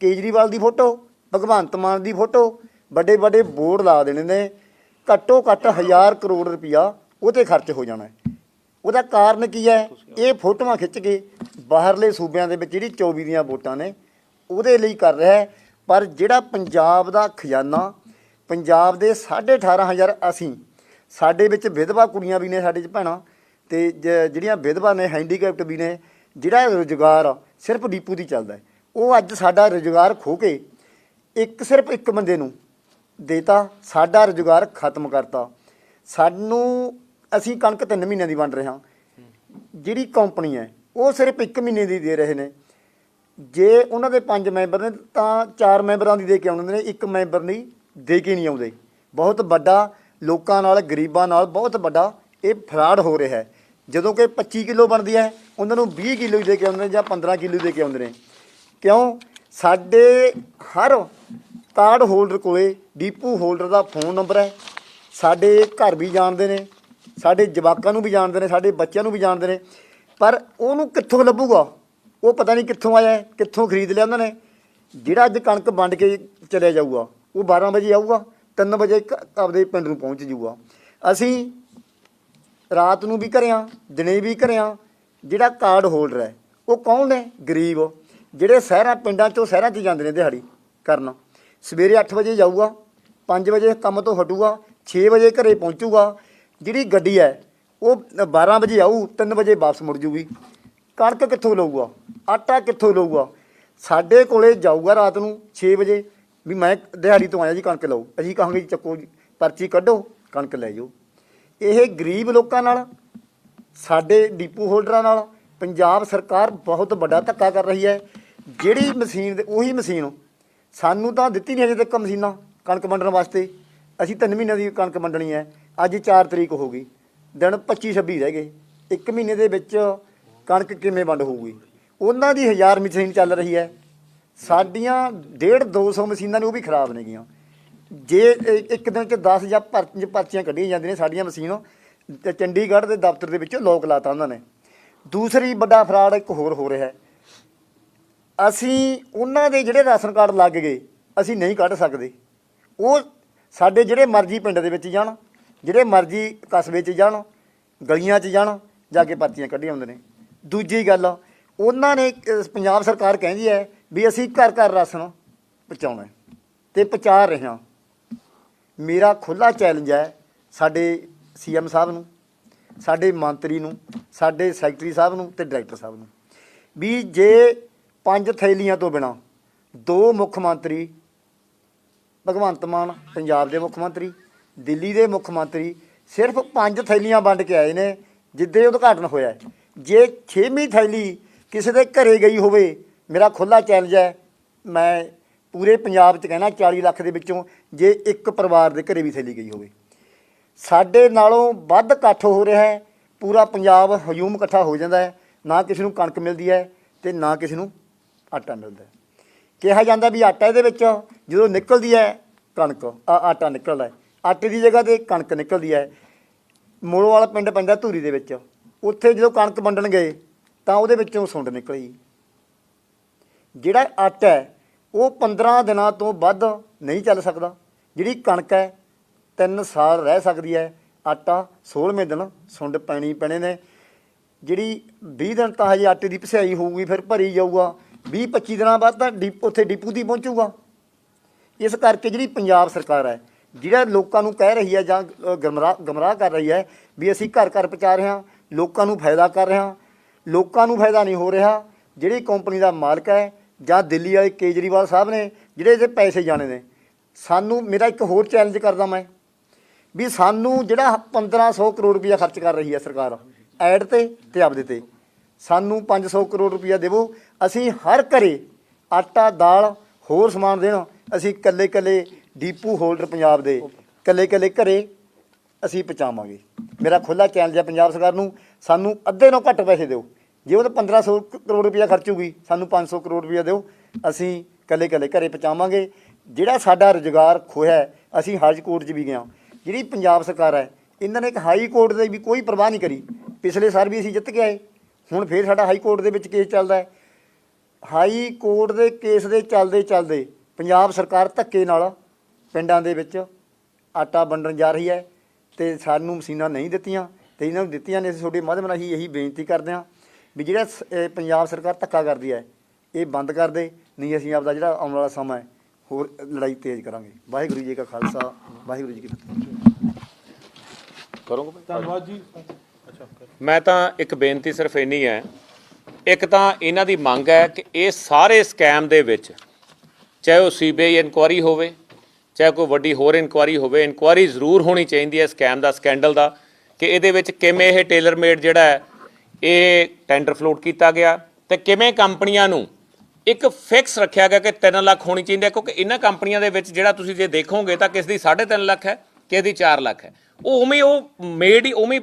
ਕੇਜਰੀਵਾਲ ਦੀ ਫੋਟੋ, ਭਗਵੰਤ ਮਾਨ ਦੀ ਫੋਟੋ, ਵੱਡੇ ਵੱਡੇ ਬੋਰਡ ਲਾ ਦੇਣੇ ਨੇ ਘੱਟੋ ਘੱਟ 1000 ਕਰੋੜ ਰੁਪਇਆ ਉਹਤੇ ਖਰਚ ਹੋ ਜਾਣਾ ਹੈ। ਉਹਦਾ ਕਾਰਨ ਕੀ ਹੈ? ਇਹ ਫੋਟੋਆਂ ਖਿੱਚ ਕੇ ਬਾਹਰਲੇ ਸੂਬਿਆਂ ਦੇ ਵਿੱਚ ਜਿਹੜੀ 24 ਦੀਆਂ ਵੋਟਾਂ ਨੇ, ਉਹਦੇ ਲਈ ਕਰ ਰਿਹਾ ਪਰ ਜਿਹੜਾ ਪੰਜਾਬ ਦਾ ਖਜ਼ਾਨਾ, ਪੰਜਾਬ ਦੇ 18500 ਅਸੀਂ, ਸਾਡੇ ਵਿੱਚ ਵਿਧਵਾ ਕੁੜੀਆਂ ਵੀ ਨੇ ਸਾਡੇ ਚ ਭੈਣਾਂ, ਤੇ ਜਿਹੜੀਆਂ ਵਿਧਵਾ ਨੇ, ਹੈਂਡੀਕੈਪਟ ਵੀ ਨੇ, ਜਿਹੜਾ ਰੁਜ਼ਗਾਰ ਸਿਰਫ ਡੀਪੂ ਦੀ ਚੱਲਦਾ ਉਹ ਅੱਜ ਸਾਡਾ ਰੁਜ਼ਗਾਰ ਖੋ ਕੇ ਇੱਕ ਸਿਰਫ ਇੱਕ ਬੰਦੇ ਨੂੰ ਦੇਤਾ, ਸਾਡਾ ਰੁਜ਼ਗਾਰ ਖਤਮ ਕਰਤਾ। ਸਾਨੂੰ, ਅਸੀਂ ਕਣਕ ਤਿੰਨ ਮਹੀਨਿਆਂ ਦੀ ਵੰਡ ਰਹੇ ਹਾਂ। ਜਿਹੜੀ ਕੰਪਨੀ ਹੈ, ਉਹ ਸਿਰਫ 1 ਮਹੀਨੇ ਦੀ ਦੇ ਰਹੇ ਨੇ। ਜੇ ਉਹਨਾਂ ਦੇ ਪੰਜ ਮੈਂਬਰ ਨੇ, ਤਾਂ ਚਾਰ ਮੈਂਬਰਾਂ ਦੀ ਦੇ ਕੇ ਆਉਂਦੇ ਨੇ, ਇੱਕ ਮੈਂਬਰ ਨਹੀਂ, ਦੇ ਕੇ ਨਹੀਂ ਆਉਂਦੇ। ਬਹੁਤ ਵੱਡਾ, ਲੋਕਾਂ ਨਾਲ, ਗਰੀਬਾਂ ਨਾਲ ਬਹੁਤ ਵੱਡਾ ਇਹ ਫਰਾਡ ਹੋ ਰਿਹਾ ਹੈ। ਜਦੋਂ ਕਿ 25 ਕਿਲੋ ਬਣਦੀ ਹੈ, ਉਹਨਾਂ ਨੂੰ 20 ਕਿਲੋ ਹੀ ਦੇ ਕੇ ਆਉਂਦੇ ਨੇ ਜਾਂ 15 ਕਿਲੋ ਦੇ ਕੇ ਆਉਂਦੇ ਨੇ। ਕਿਉਂ? ਸਾਡੇ ਹਰ ਕਾਰਡ ਹੋਲਡਰ ਕੋਲੇ ਡੀਪੂ ਹੋਲਡਰ ਦਾ ਫੋਨ ਨੰਬਰ ਹੈ। ਸਾਡੇ ਘਰ ਵੀ ਜਾਣਦੇ ਨੇ, ਸਾਡੇ ਜਵਾਕਾਂ ਨੂੰ ਵੀ ਜਾਣਦੇ ਨੇ, ਸਾਡੇ ਬੱਚਿਆਂ ਨੂੰ ਵੀ ਜਾਣਦੇ ਨੇ। ਪਰ ਉਹਨੂੰ ਕਿੱਥੋਂ ਲੱਭੂਗਾ? ਉਹ ਪਤਾ ਨਹੀਂ ਕਿੱਥੋਂ ਆਇਆ ਕਿੱਥੋਂ ਖਰੀਦ ਲਿਆ ਉਹਨਾਂ ਨੇ। ਜਿਹੜਾ ਅੱਜ ਕਣਕ ਵੰਡ ਕੇ ਚਲਿਆ ਜਾਊਗਾ, ਉਹ 12 ਵਜੇ ਆਊਗਾ 3 ਵਜੇ ਕ- ਆਪਦੇ ਪਿੰਡ ਨੂੰ ਪਹੁੰਚ ਜਾਊਗਾ। ਅਸੀਂ ਰਾਤ ਨੂੰ ਵੀ ਘਰਿਆਂ ਦਿਨੇ ਵੀ ਘਰਿਆਂ ਜਿਹੜਾ ਕਾਰਡ ਹੋਲਡਰ ਹੈ, ਉਹ ਕੌਣ ਨੇ? ਗਰੀਬ। ਜਿਹੜੇ ਸ਼ਹਿਰਾਂ, ਪਿੰਡਾਂ ਚੋਂ ਸ਼ਹਿਰਾਂ 'ਚ ਜਾਂਦੇ ਨੇ ਦਿਹਾੜੀ ਕਰਨ। ਸਵੇਰੇ 8 ਵਜੇ ਜਾਊਗਾ 5 ਵਜੇ ਕੰਮ ਤੋਂ ਹਟੂਗਾ 6 ਵਜੇ ਘਰੇ ਪਹੁੰਚੂਗਾ। ਜਿਹੜੀ ਗੱਡੀ ਹੈ, ਉਹ 12 ਵਜੇ ਆਊ 3 ਵਜੇ ਵਾਪਸ ਮੁੜ ਜੂਗੀ। ਕਣਕ ਕਿੱਥੋਂ ਲਊਗਾ? ਆਟਾ ਕਿੱਥੋਂ ਲਊਗਾ? ਸਾਡੇ ਕੋਲੇ ਜਾਊਗਾ ਰਾਤ ਨੂੰ 6 ਵਜੇ। ਵੀ ਮੈਂ ਦਿਹਾੜੀ ਤੋਂ ਆਇਆ ਜੀ ਕਣਕ ਲਓ। ਅਸੀਂ ਕਹਾਂਗੇ ਜੀ ਚੱਕੋ ਜੀ, ਪਰਚੀ ਕੱਢੋ, ਕਣਕ ਲੈ ਜਾਓ। ਇਹ ਗਰੀਬ ਲੋਕਾਂ ਨਾਲ, ਸਾਡੇ ਡੀਪੂ ਹੋਲਡਰਾਂ ਨਾਲ, ਪੰਜਾਬ ਸਰਕਾਰ ਬਹੁਤ ਵੱਡਾ ਧੱਕਾ ਕਰ ਰਹੀ ਹੈ। ਜਿਹੜੀ ਮਸ਼ੀਨ ਉਹੀ ਮਸ਼ੀਨ ਸਾਨੂੰ ਤਾਂ ਦਿੱਤੀ ਨਹੀਂ ਹਜੇ ਤੱਕ ਮਸ਼ੀਨਾਂ ਕਣਕ ਵੰਡਣ ਵਾਸਤੇ। ਅਸੀਂ ਤਿੰਨ ਮਹੀਨਿਆਂ ਦੀ ਕਣਕ ਵੰਡਣੀ ਹੈ। ਅੱਜ 4 ਤਰੀਕ ਹੋ ਗਈ। ਦਿਨ 25 26 ਰਹਿ ਗਏ। ਇੱਕ ਮਹੀਨੇ ਦੇ ਵਿੱਚ ਕਣਕ ਕਿਵੇਂ ਵੰਡ ਹੋਊਗੀ? ਉਹਨਾਂ ਦੀ ਹਜ਼ਾਰ ਮਸ਼ੀਨ ਚੱਲ ਰਹੀ ਹੈ। ਸਾਡੀਆਂ 1.5 200 ਮਸ਼ੀਨਾਂ ਨੇ ਉਹ ਵੀ ਖਰਾਬ ਨੇ ਗੀਆਂ ਜੇ ਇੱਕ ਦਿਨ ਚ 10 ਜਾਂ ਪਰ- ਪਰਚੀਆਂ ਕੱਢੀਆਂ ਜਾਂਦੀਆਂ ਨੇ ਸਾਡੀਆਂ ਮਸ਼ੀਨ ਚੰਡੀਗੜ੍ਹ ਦੇ ਦਫ਼ਤਰ ਦੇ ਵਿੱਚ ਲੋਕ ਲਾਤਾ ਉਹਨਾਂ ਨੇ। ਦੂਸਰੀ ਵੱਡਾ ਫਰਾਡ ਇੱਕ ਹੋਰ ਹੋ ਰਿਹਾ ਹੈ। ਅਸੀਂ ਉਹਨਾਂ ਦੇ ਜਿਹੜੇ ਰਾਸ਼ਨ ਕਾਰਡ ਲੱਗ ਗਏ, ਅਸੀਂ ਨਹੀਂ ਕੱਢ ਸਕਦੇ। ਉਹ ਸਾਡੇ ਜਿਹੜੇ ਮਰਜ਼ੀ ਪਿੰਡ ਦੇ ਵਿੱਚ ਜਾਣ, ਜਿਹੜੇ ਮਰਜ਼ੀ ਕਸਬੇ 'ਚ ਜਾਣ, ਗਲੀਆਂ 'ਚ ਜਾਣ, ਜਾ ਕੇ ਪਰਚੀਆਂ ਕੱਢੀਆਂ ਆਉਂਦੇ ਨੇ। ਦੂਜੀ ਗੱਲ, ਉਹਨਾਂ ਨੇ ਪੰਜਾਬ ਸਰਕਾਰ ਕਹਿੰਦੀ ਹੈ ਵੀ ਅਸੀਂ ਘਰ ਘਰ ਰਾਸ਼ਨ ਪਹੁੰਚਾਉਣਾ ਹੈ ਤੇ ਪਹੁੰਚਾ ਰਹੇ ਹਾਂ। ਮੇਰਾ ਖੁੱਲਾ ਚੈਲੰਜ ਹੈ ਸਾਡੇ ਸੀਐਮ ਸਾਹਿਬ ਨੂੰ, ਸਾਡੇ ਮੰਤਰੀ ਨੂੰ, ਸਾਡੇ ਸੈਕਟਰੀ ਸਾਹਿਬ ਨੂੰ ਤੇ ਡਾਇਰੈਕਟਰ ਸਾਹਿਬ ਨੂੰ ਵੀ ਜੇ ਪੰਜ ਥੈਲੀਆਂ ਤੋਂ ਬਿਨਾ ਦੋ ਮੁੱਖ ਮੰਤਰੀ, ਭਗਵੰਤ ਮਾਨ, ਪੰਜਾਬ ਦੇ ਮੁੱਖ ਮੰਤਰੀ, ਦਿੱਲੀ ਦੇ ਮੁੱਖ ਮੰਤਰੀ, ਸਿਰਫ ਪੰਜ ਥੈਲੀਆਂ ਵੰਡ ਕੇ ਆਏ ਨੇ, ਜਿੱਦੇ ਉਦਘਾਟਨ ਹੋਇਆ ਜੇ ਛੇਵੀਂ ਥੈਲੀ ਕਿਸੇ ਦੇ ਘਰੇ ਗਈ ਹੋਵੇ, ਮੇਰਾ ਖੁੱਲਾ ਚੈਲੰਜ ਹੈ, ਮੈਂ ਪੂਰੇ ਪੰਜਾਬ 'ਚ ਕਹਿਣਾ 40 ਲੱਖ ਦੇ ਵਿੱਚੋਂ ਜੇ ਇੱਕ ਪਰਿਵਾਰ ਦੇ ਘਰੇ ਵੀ ਥੈਲੀ ਗਈ ਹੋਵੇ। ਸਾਡੇ ਨਾਲੋਂ ਵੱਧ ਇਕੱਠ ਹੋ ਰਿਹਾ ਹੈ, ਪੂਰਾ ਪੰਜਾਬ ਹਜੂਮ ਇਕੱਠਾ ਹੋ ਜਾਂਦਾ ਹੈ, ਨਾ ਕਿਸੇ ਨੂੰ ਕਣਕ ਮਿਲਦੀ ਹੈ ਤੇ ਨਾ ਕਿਸੇ ਨੂੰ ਆਟਾ ਮਿਲਦਾ ਕਿਹਾ ਜਾਂਦਾ ਵੀ ਆਟਾ ਇਹਦੇ ਵਿੱਚ ਜਦੋਂ ਨਿਕਲਦੀ ਹੈ ਕਣਕ, ਆ ਆਟਾ ਨਿਕਲਦਾ ਆਟੇ ਦੀ ਜਗ੍ਹਾ ਤੇ ਕਣਕ ਨਿਕਲਦੀ ਹੈ। ਮੋੜੋ ਵਾਲਾ ਪਿੰਡ ਪੈਂਦਾ ਧੂਰੀ ਦੇ ਵਿੱਚ। ਉੱਥੇ ਜਦੋਂ ਕਣਕ ਵੰਡਣ ਗਏ, ਤਾਂ ਉਹਦੇ ਵਿੱਚੋਂ ਸੁੰਡ ਨਿਕਲੀ। ਜਿਹੜਾ ਆਟਾ ਹੈ, ਉਹ 15 ਦਿਨਾਂ ਤੋਂ ਵੱਧ ਨਹੀਂ ਚੱਲ ਸਕਦਾ। ਜਿਹੜੀ ਕਣਕ ਹੈ 3 ਸਾਲ ਰਹਿ ਸਕਦੀ ਹੈ। ਆਟਾ 16ਵੇਂ ਦਿਨ ਸੁੰਡ ਪੈਣੀ ਪੈਣੇ ਨੇ। ਜਿਹੜੀ 20 ਦਿਨ ਤਾਂ ਹਜੇ ਆਟੇ ਦੀ ਪਸਿਆਈ ਹੋਊਗੀ, ਫਿਰ ਭਰੀ ਜਾਊਗਾ। 20 25 ਦਿਨਾਂ ਬਾਅਦ ਤਾਂ ਡੀਪ ਉੱਥੇ ਡਿਪੂ ਦੀ ਪਹੁੰਚੂਗਾ। ਇਸ ਕਰਕੇ ਜਿਹੜੀ ਪੰਜਾਬ ਸਰਕਾਰ ਹੈ, ਜਿਹੜਾ ਲੋਕਾਂ ਨੂੰ ਕਹਿ ਰਹੀ ਹੈ ਜਾਂ ਗਮਰਾਹ ਗਮਰਾਹ ਕਰ ਰਹੀ ਹੈ ਵੀ ਅਸੀਂ ਘਰ ਘਰ ਪਹੁੰਚਾ ਰਹੇ ਹਾਂ, ਲੋਕਾਂ ਨੂੰ ਫਾਇਦਾ ਕਰ ਰਹੇ ਹਾਂ, ਲੋਕਾਂ ਨੂੰ ਫਾਇਦਾ ਨਹੀਂ ਹੋ ਰਿਹਾ, ਜਿਹੜੀ ਕੰਪਨੀ ਦਾ ਮਾਲਕ ਹੈ ਜਾਂ ਦਿੱਲੀ ਵਾਲੇ ਕੇਜਰੀਵਾਲ ਸਾਹਿਬ ਨੇ, ਜਿਹੜੇ ਇਹਦੇ ਪੈਸੇ ਜਾਣੇ ਨੇ, ਸਾਨੂੰ ਮੇਰਾ ਇੱਕ ਹੋਰ ਚੈਲੰਜ ਕਰਦਾ ਮੈਂ ਵੀ ਸਾਨੂੰ ਜਿਹੜਾ 1500 ਕਰੋੜ ਰੁਪਇਆ ਖਰਚ ਕਰ ਰਹੀ ਹੈ ਸਰਕਾਰ, ਐਡ ਤੇ ਤੇ ਆਪਦੇ ਤੇ, ਸਾਨੂੰ 500 ਕਰੋੜ ਰੁਪਇਆ ਦੇਵੋ ਅਸੀਂ ਹਰ ਘਰੇ ਆਟਾ, ਦਾਲ, ਹੋਰ ਸਮਾਨ ਦੇਣ। ਅਸੀਂ ਕੱਲੇ ਕੱਲੇ ਡੀਪੂ ਹੋਲਡਰ ਪੰਜਾਬ ਦੇ ਕੱਲੇ ਕੱਲੇ ਘਰੇ ਅਸੀਂ ਪਹੁੰਚਾਵਾਂਗੇ। ਮੇਰਾ ਖੁੱਲਾ ਚੈਲੰਜ ਹੈ ਪੰਜਾਬ ਸਰਕਾਰ ਨੂੰ, ਸਾਨੂੰ ਅੱਧੇ ਨਾਲੋਂ ਘੱਟ ਪੈਸੇ ਦਿਓ। ਜੇ ਉਹ ਤਾਂ 1500 ਕਰੋੜ ਰੁਪਇਆ ਖਰਚੂਗੀ ਸਾਨੂੰ 500 ਕਰੋੜ ਰੁਪਇਆ ਦਿਓ। ਅਸੀਂ ਕੱਲੇ ਕੱਲੇ ਘਰੇ ਪਹੁੰਚਾਵਾਂਗੇ। ਜਿਹੜਾ ਸਾਡਾ ਰੁਜ਼ਗਾਰ ਖੋਇਆ ਅਸੀਂ ਹਾਈ ਕੋਰਟ 'ਚ ਵੀ ਗਏ ਜਿਹੜੀ ਪੰਜਾਬ ਸਰਕਾਰ ਹੈ, ਇਹਨਾਂ ਨੇ ਇੱਕ ਹਾਈ ਕੋਰਟ ਦੇ ਵੀ ਕੋਈ ਪਰਵਾਹ ਨਹੀਂ ਕਰੀ। ਪਿਛਲੇ ਸਾਲ ਵੀ ਅਸੀਂ ਜਿੱਤ ਕੇ ਆਏ। ਹੁਣ ਫੇਰ ਸਾਡਾ ਹਾਈ ਕੋਰਟ ਦੇ ਵਿੱਚ ਕੇਸ ਚੱਲਦਾ ਹੈ। ਹਾਈ ਕੋਰਟ ਦੇ ਕੇਸ ਦੇ ਚੱਲਦੇ ਚੱਲਦੇ ਪੰਜਾਬ ਸਰਕਾਰ ਧੱਕੇ ਨਾਲ ਪਿੰਡਾਂ ਦੇ ਵਿੱਚ ਆਟਾ ਵੰਡਣ ਜਾ ਰਹੀ ਹੈ ਤੇ ਸਾਨੂੰ ਮਸ਼ੀਨਾਂ ਨਹੀਂ ਦਿੱਤੀਆਂ ਤੇ ਇਹਨਾਂ ਨੂੰ ਦਿੱਤੀਆਂ ਨੇ ਅਸੀਂ ਤੁਹਾਡੇ ਮਾਧਿਅਮ ਰਾਹੀਂ ਇਹੀ ਬੇਨਤੀ ਕਰਦੇ ਹਾਂ ਵੀ ਜਿਹੜਾ ਪੰਜਾਬ ਸਰਕਾਰ ਧੱਕਾ ਕਰਦੀ ਹੈ ਇਹ ਬੰਦ ਕਰ ਦੇ ਨਹੀਂ ਅਸੀਂ ਆਪਦਾ ਜਿਹੜਾ ਆਉਣ ਵਾਲਾ ਸਮਾਂ ਹੈ ਹੋਰ ਲੜਾਈ ਤੇਜ਼ ਕਰਾਂਗੇ। ਵਾਹਿਗੁਰੂ ਜੀ ਕਾ ਖਾਲਸਾ ਵਾਹਿਗੁਰੂ ਜੀ ਕੀ ਫਤਿਹ। ਕਰੋਗੇ ਧੰਨਵਾਦ ਜੀ। ਅੱਛਾ ਮੈਂ ਤਾਂ ਇੱਕ ਬੇਨਤੀ ਸਿਰਫ ਇੰਨੀ ਹੈ ਇੱਕ ਤਾਂ ਇਹਨਾਂ ਦੀ ਮੰਗ ਹੈ ਕਿ ਇਹ ਸਾਰੇ ਸਕੈਮ ਦੇ ਵਿੱਚ ਚਾਹੇ ਉਹ ਸੀਬੀਆਈ ਇਨਕੁਆਰੀ ਹੋਵੇ, ਚਾਹੇ ਕੋਈ ਵੱਡੀ ਹੋਰ ਇਨਕੁਆਰੀ ਹੋਵੇ, ਇਨਕੁਆਰੀ ਜ਼ਰੂਰ ਹੋਣੀ ਚਾਹੀਦੀ ਹੈ ਸਕੈਮ ਦਾ, ਸਕੈਂਡਲ ਦਾ ਕਿ ਇਹਦੇ ਵਿੱਚ ਕਿਵੇਂ ਇਹ ਟੇਲਰ ਮੇਡ ਜਿਹੜਾ ਹੈ, ਇਹ ਟੈਂਡਰ ਫਲੋਟ ਕੀਤਾ ਗਿਆ ਤੇ ਕਿਵੇਂ ਕੰਪਨੀਆਂ ਨੂੰ ਇੱਕ ਫਿਕਸ ਰੱਖਿਆ ਗਿਆ ਕਿ 3 ਲੱਖ ਹੋਣੀ ਚਾਹੀਦੀ ਹੈ, ਕਿਉਂਕਿ ਇਹਨਾਂ ਕੰਪਨੀਆਂ ਦੇ ਵਿੱਚ ਜਿਹੜਾ ਤੁਸੀਂ ਜੇ ਦੇਖੋਗੇ ਤਾਂ ਕਿਸ ਦੀ 3.5 ਲੱਖ ਹੈ, ਕਿਸ ਦੀ 4 ਲੱਖ ਹੈ। ਉਹ ਉਵੇਂ ਉਹ ਮੇਡ ਹੀ ਉਵੇਂ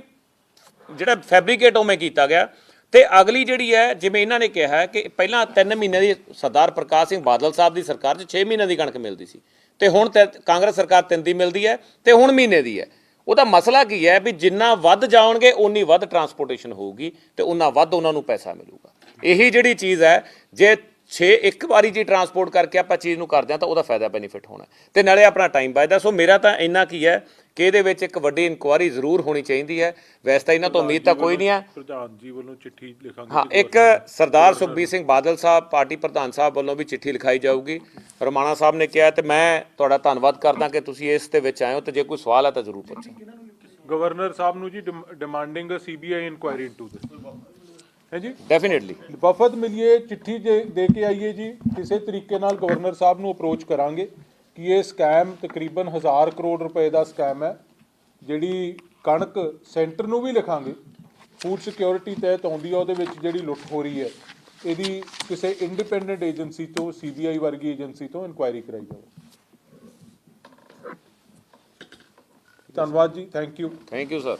ਜਿਹੜਾ ਫੈਬਰੀਕੇਟ ਉਵੇਂ ਕੀਤਾ ਗਿਆ। ਤੇ ਅਗਲੀ ਜਿਹੜੀ ਹੈ, ਜਿਵੇਂ ਇਹਨਾਂ ਨੇ ਕਿਹਾ ਕਿ ਪਹਿਲਾਂ 3 ਮਹੀਨੇ ਦੀ ਸਰਦਾਰ ਪ੍ਰਕਾਸ਼ ਸਿੰਘ ਬਾਦਲ ਸਾਹਿਬ ਦੀ ਸਰਕਾਰ 'ਚ 6 ਮਹੀਨੇ ਦੀ ਕਣਕ ਮਿਲਦੀ ਸੀ। ਤੇ ਹੁਣ ਤੇ ਕਾਂਗਰਸ ਸਰਕਾਰ 3 ਦੀ ਮਿਲਦੀ ਹੈ ਤੇ ਹੁਣ ਮਹੀਨੇ ਦੀ ਹੈ। ਉਹਦਾ ਮਸਲਾ ਕੀ ਹੈ ਵੀ ਜਿੰਨਾ ਵੱਧ ਜਾਣਗੇ ਉਨੀ ਵੱਧ ਟਰਾਂਸਪੋਰਟੇਸ਼ਨ ਹੋਊਗੀ ਤੇ ਉਨਾ ਵੱਧ ਉਹਨਾਂ ਨੂੰ ਪੈਸਾ ਮਿਲੂਗਾ। ਇਹੀ ਜਿਹੜੀ ਚੀਜ਼ ਹੈ, ਜੇ 6 ਇੱਕ ਵਾਰੀ ਜੀ ਟਰਾਂਸਪੋਰਟ ਕਰਕੇ ਆਪਾਂ ਚੀਜ਼ ਨੂੰ ਕਰਦੇ ਹਾਂ ਤਾਂ ਉਹਦਾ ਫਾਇਦਾ ਬੈਨੀਫਿਟ ਹੋਣਾ ਤੇ ਨਾਲੇ ਆਪਣਾ ਟਾਈਮ ਬਚਦਾ। ਸੋ ਮੇਰਾ ਤਾਂ ਇੰਨਾ ਕੀ ਹੈ ਕਿ ਇਹਦੇ ਵਿੱਚ ਇੱਕ ਵੱਡੀ ਇਨਕੁਆਰੀ ਜ਼ਰੂਰ ਹੋਣੀ ਚਾਹੀਦੀ ਹੈ। ਵੈਸੇ ਤਾਂ ਇਹਨਾਂ ਤੋਂ ਉਮੀਦ ਤਾਂ ਕੋਈ ਨਹੀਂ ਹੈ। ਪ੍ਰਧਾਨ ਜੀ ਵੱਲੋਂ ਚਿੱਠੀ ਲਿਖਾਂਗੇ ਹਾਂ ਇੱਕ ਸਰਦਾਰ ਸੁਖਬੀਰ ਸਿੰਘ ਬਾਦਲ ਸਾਹਿਬ ਪਾਰਟੀ ਪ੍ਰਧਾਨ ਸਾਹਿਬ ਵੱਲੋਂ ਵੀ ਚਿੱਠੀ ਲਿਖਾਈ ਜਾਊਗੀ। ਰਮਾਣਾ ਸਾਹਿਬ ਨੇ ਕਿਹਾ ਤੇ ਮੈਂ ਤੁਹਾਡਾ ਧੰਨਵਾਦ ਕਰਦਾ ਕਿ ਤੁਸੀਂ ਇਸ ਦੇ ਵਿੱਚ ਆਏ ਹੋ ਤੇ ਜੇ ਕੋਈ ਸਵਾਲ ਹੈ ਤਾਂ ਜ਼ਰੂਰ ਪੁੱਛੋ। ਗਵਰਨਰ ਸਾਹਿਬ ਨੂੰ ਜੀ demanding CBI enquiry into this ਹੈ ਜੀ? ਡੈਫੀਨਿਟਲੀ ਵਫਦ ਮਿਲੀਏ ਚਿੱਠੀ ਦੇ ਕੇ ਆਈਏ ਜੀ ਕਿਸੇ ਤਰੀਕੇ ਨਾਲ ਗਵਰਨਰ ਸਾਹਿਬ ਨੂੰ ਅਪਰੋਚ ਕਰਾਂਗੇ ਕਿ ਇਹ ਸਕੈਮ ਤਕਰੀਬਨ 1000 ਕਰੋੜ ਰੁਪਏ ਦਾ ਸਕੈਮ ਹੈ ਜਿਹੜੀ ਕਣਕ ਸੈਂਟਰ ਨੂੰ ਵੀ ਲਿਖਾਂਗੇ ਫੂਡ ਸਿਕਿਉਰਿਟੀ ਤਹਿਤ ਆਉਂਦੀ ਹੈ ਉਹਦੇ ਵਿੱਚ ਜਿਹੜੀ ਲੁੱਟ ਹੋ ਰਹੀ ਹੈ ਇਹਦੀ ਕਿਸੇ ਇੰਡੀਪੈਂਡੈਂਟ ਏਜੰਸੀ ਤੋਂ ਸੀਬੀਆਈ ਵਰਗੀ ਏਜੰਸੀ ਤੋਂ ਇਨਕੁਆਇਰੀ ਕਰਾਈ ਜਾਵੇ। ਧੰਨਵਾਦ ਜੀ thank you thank you sir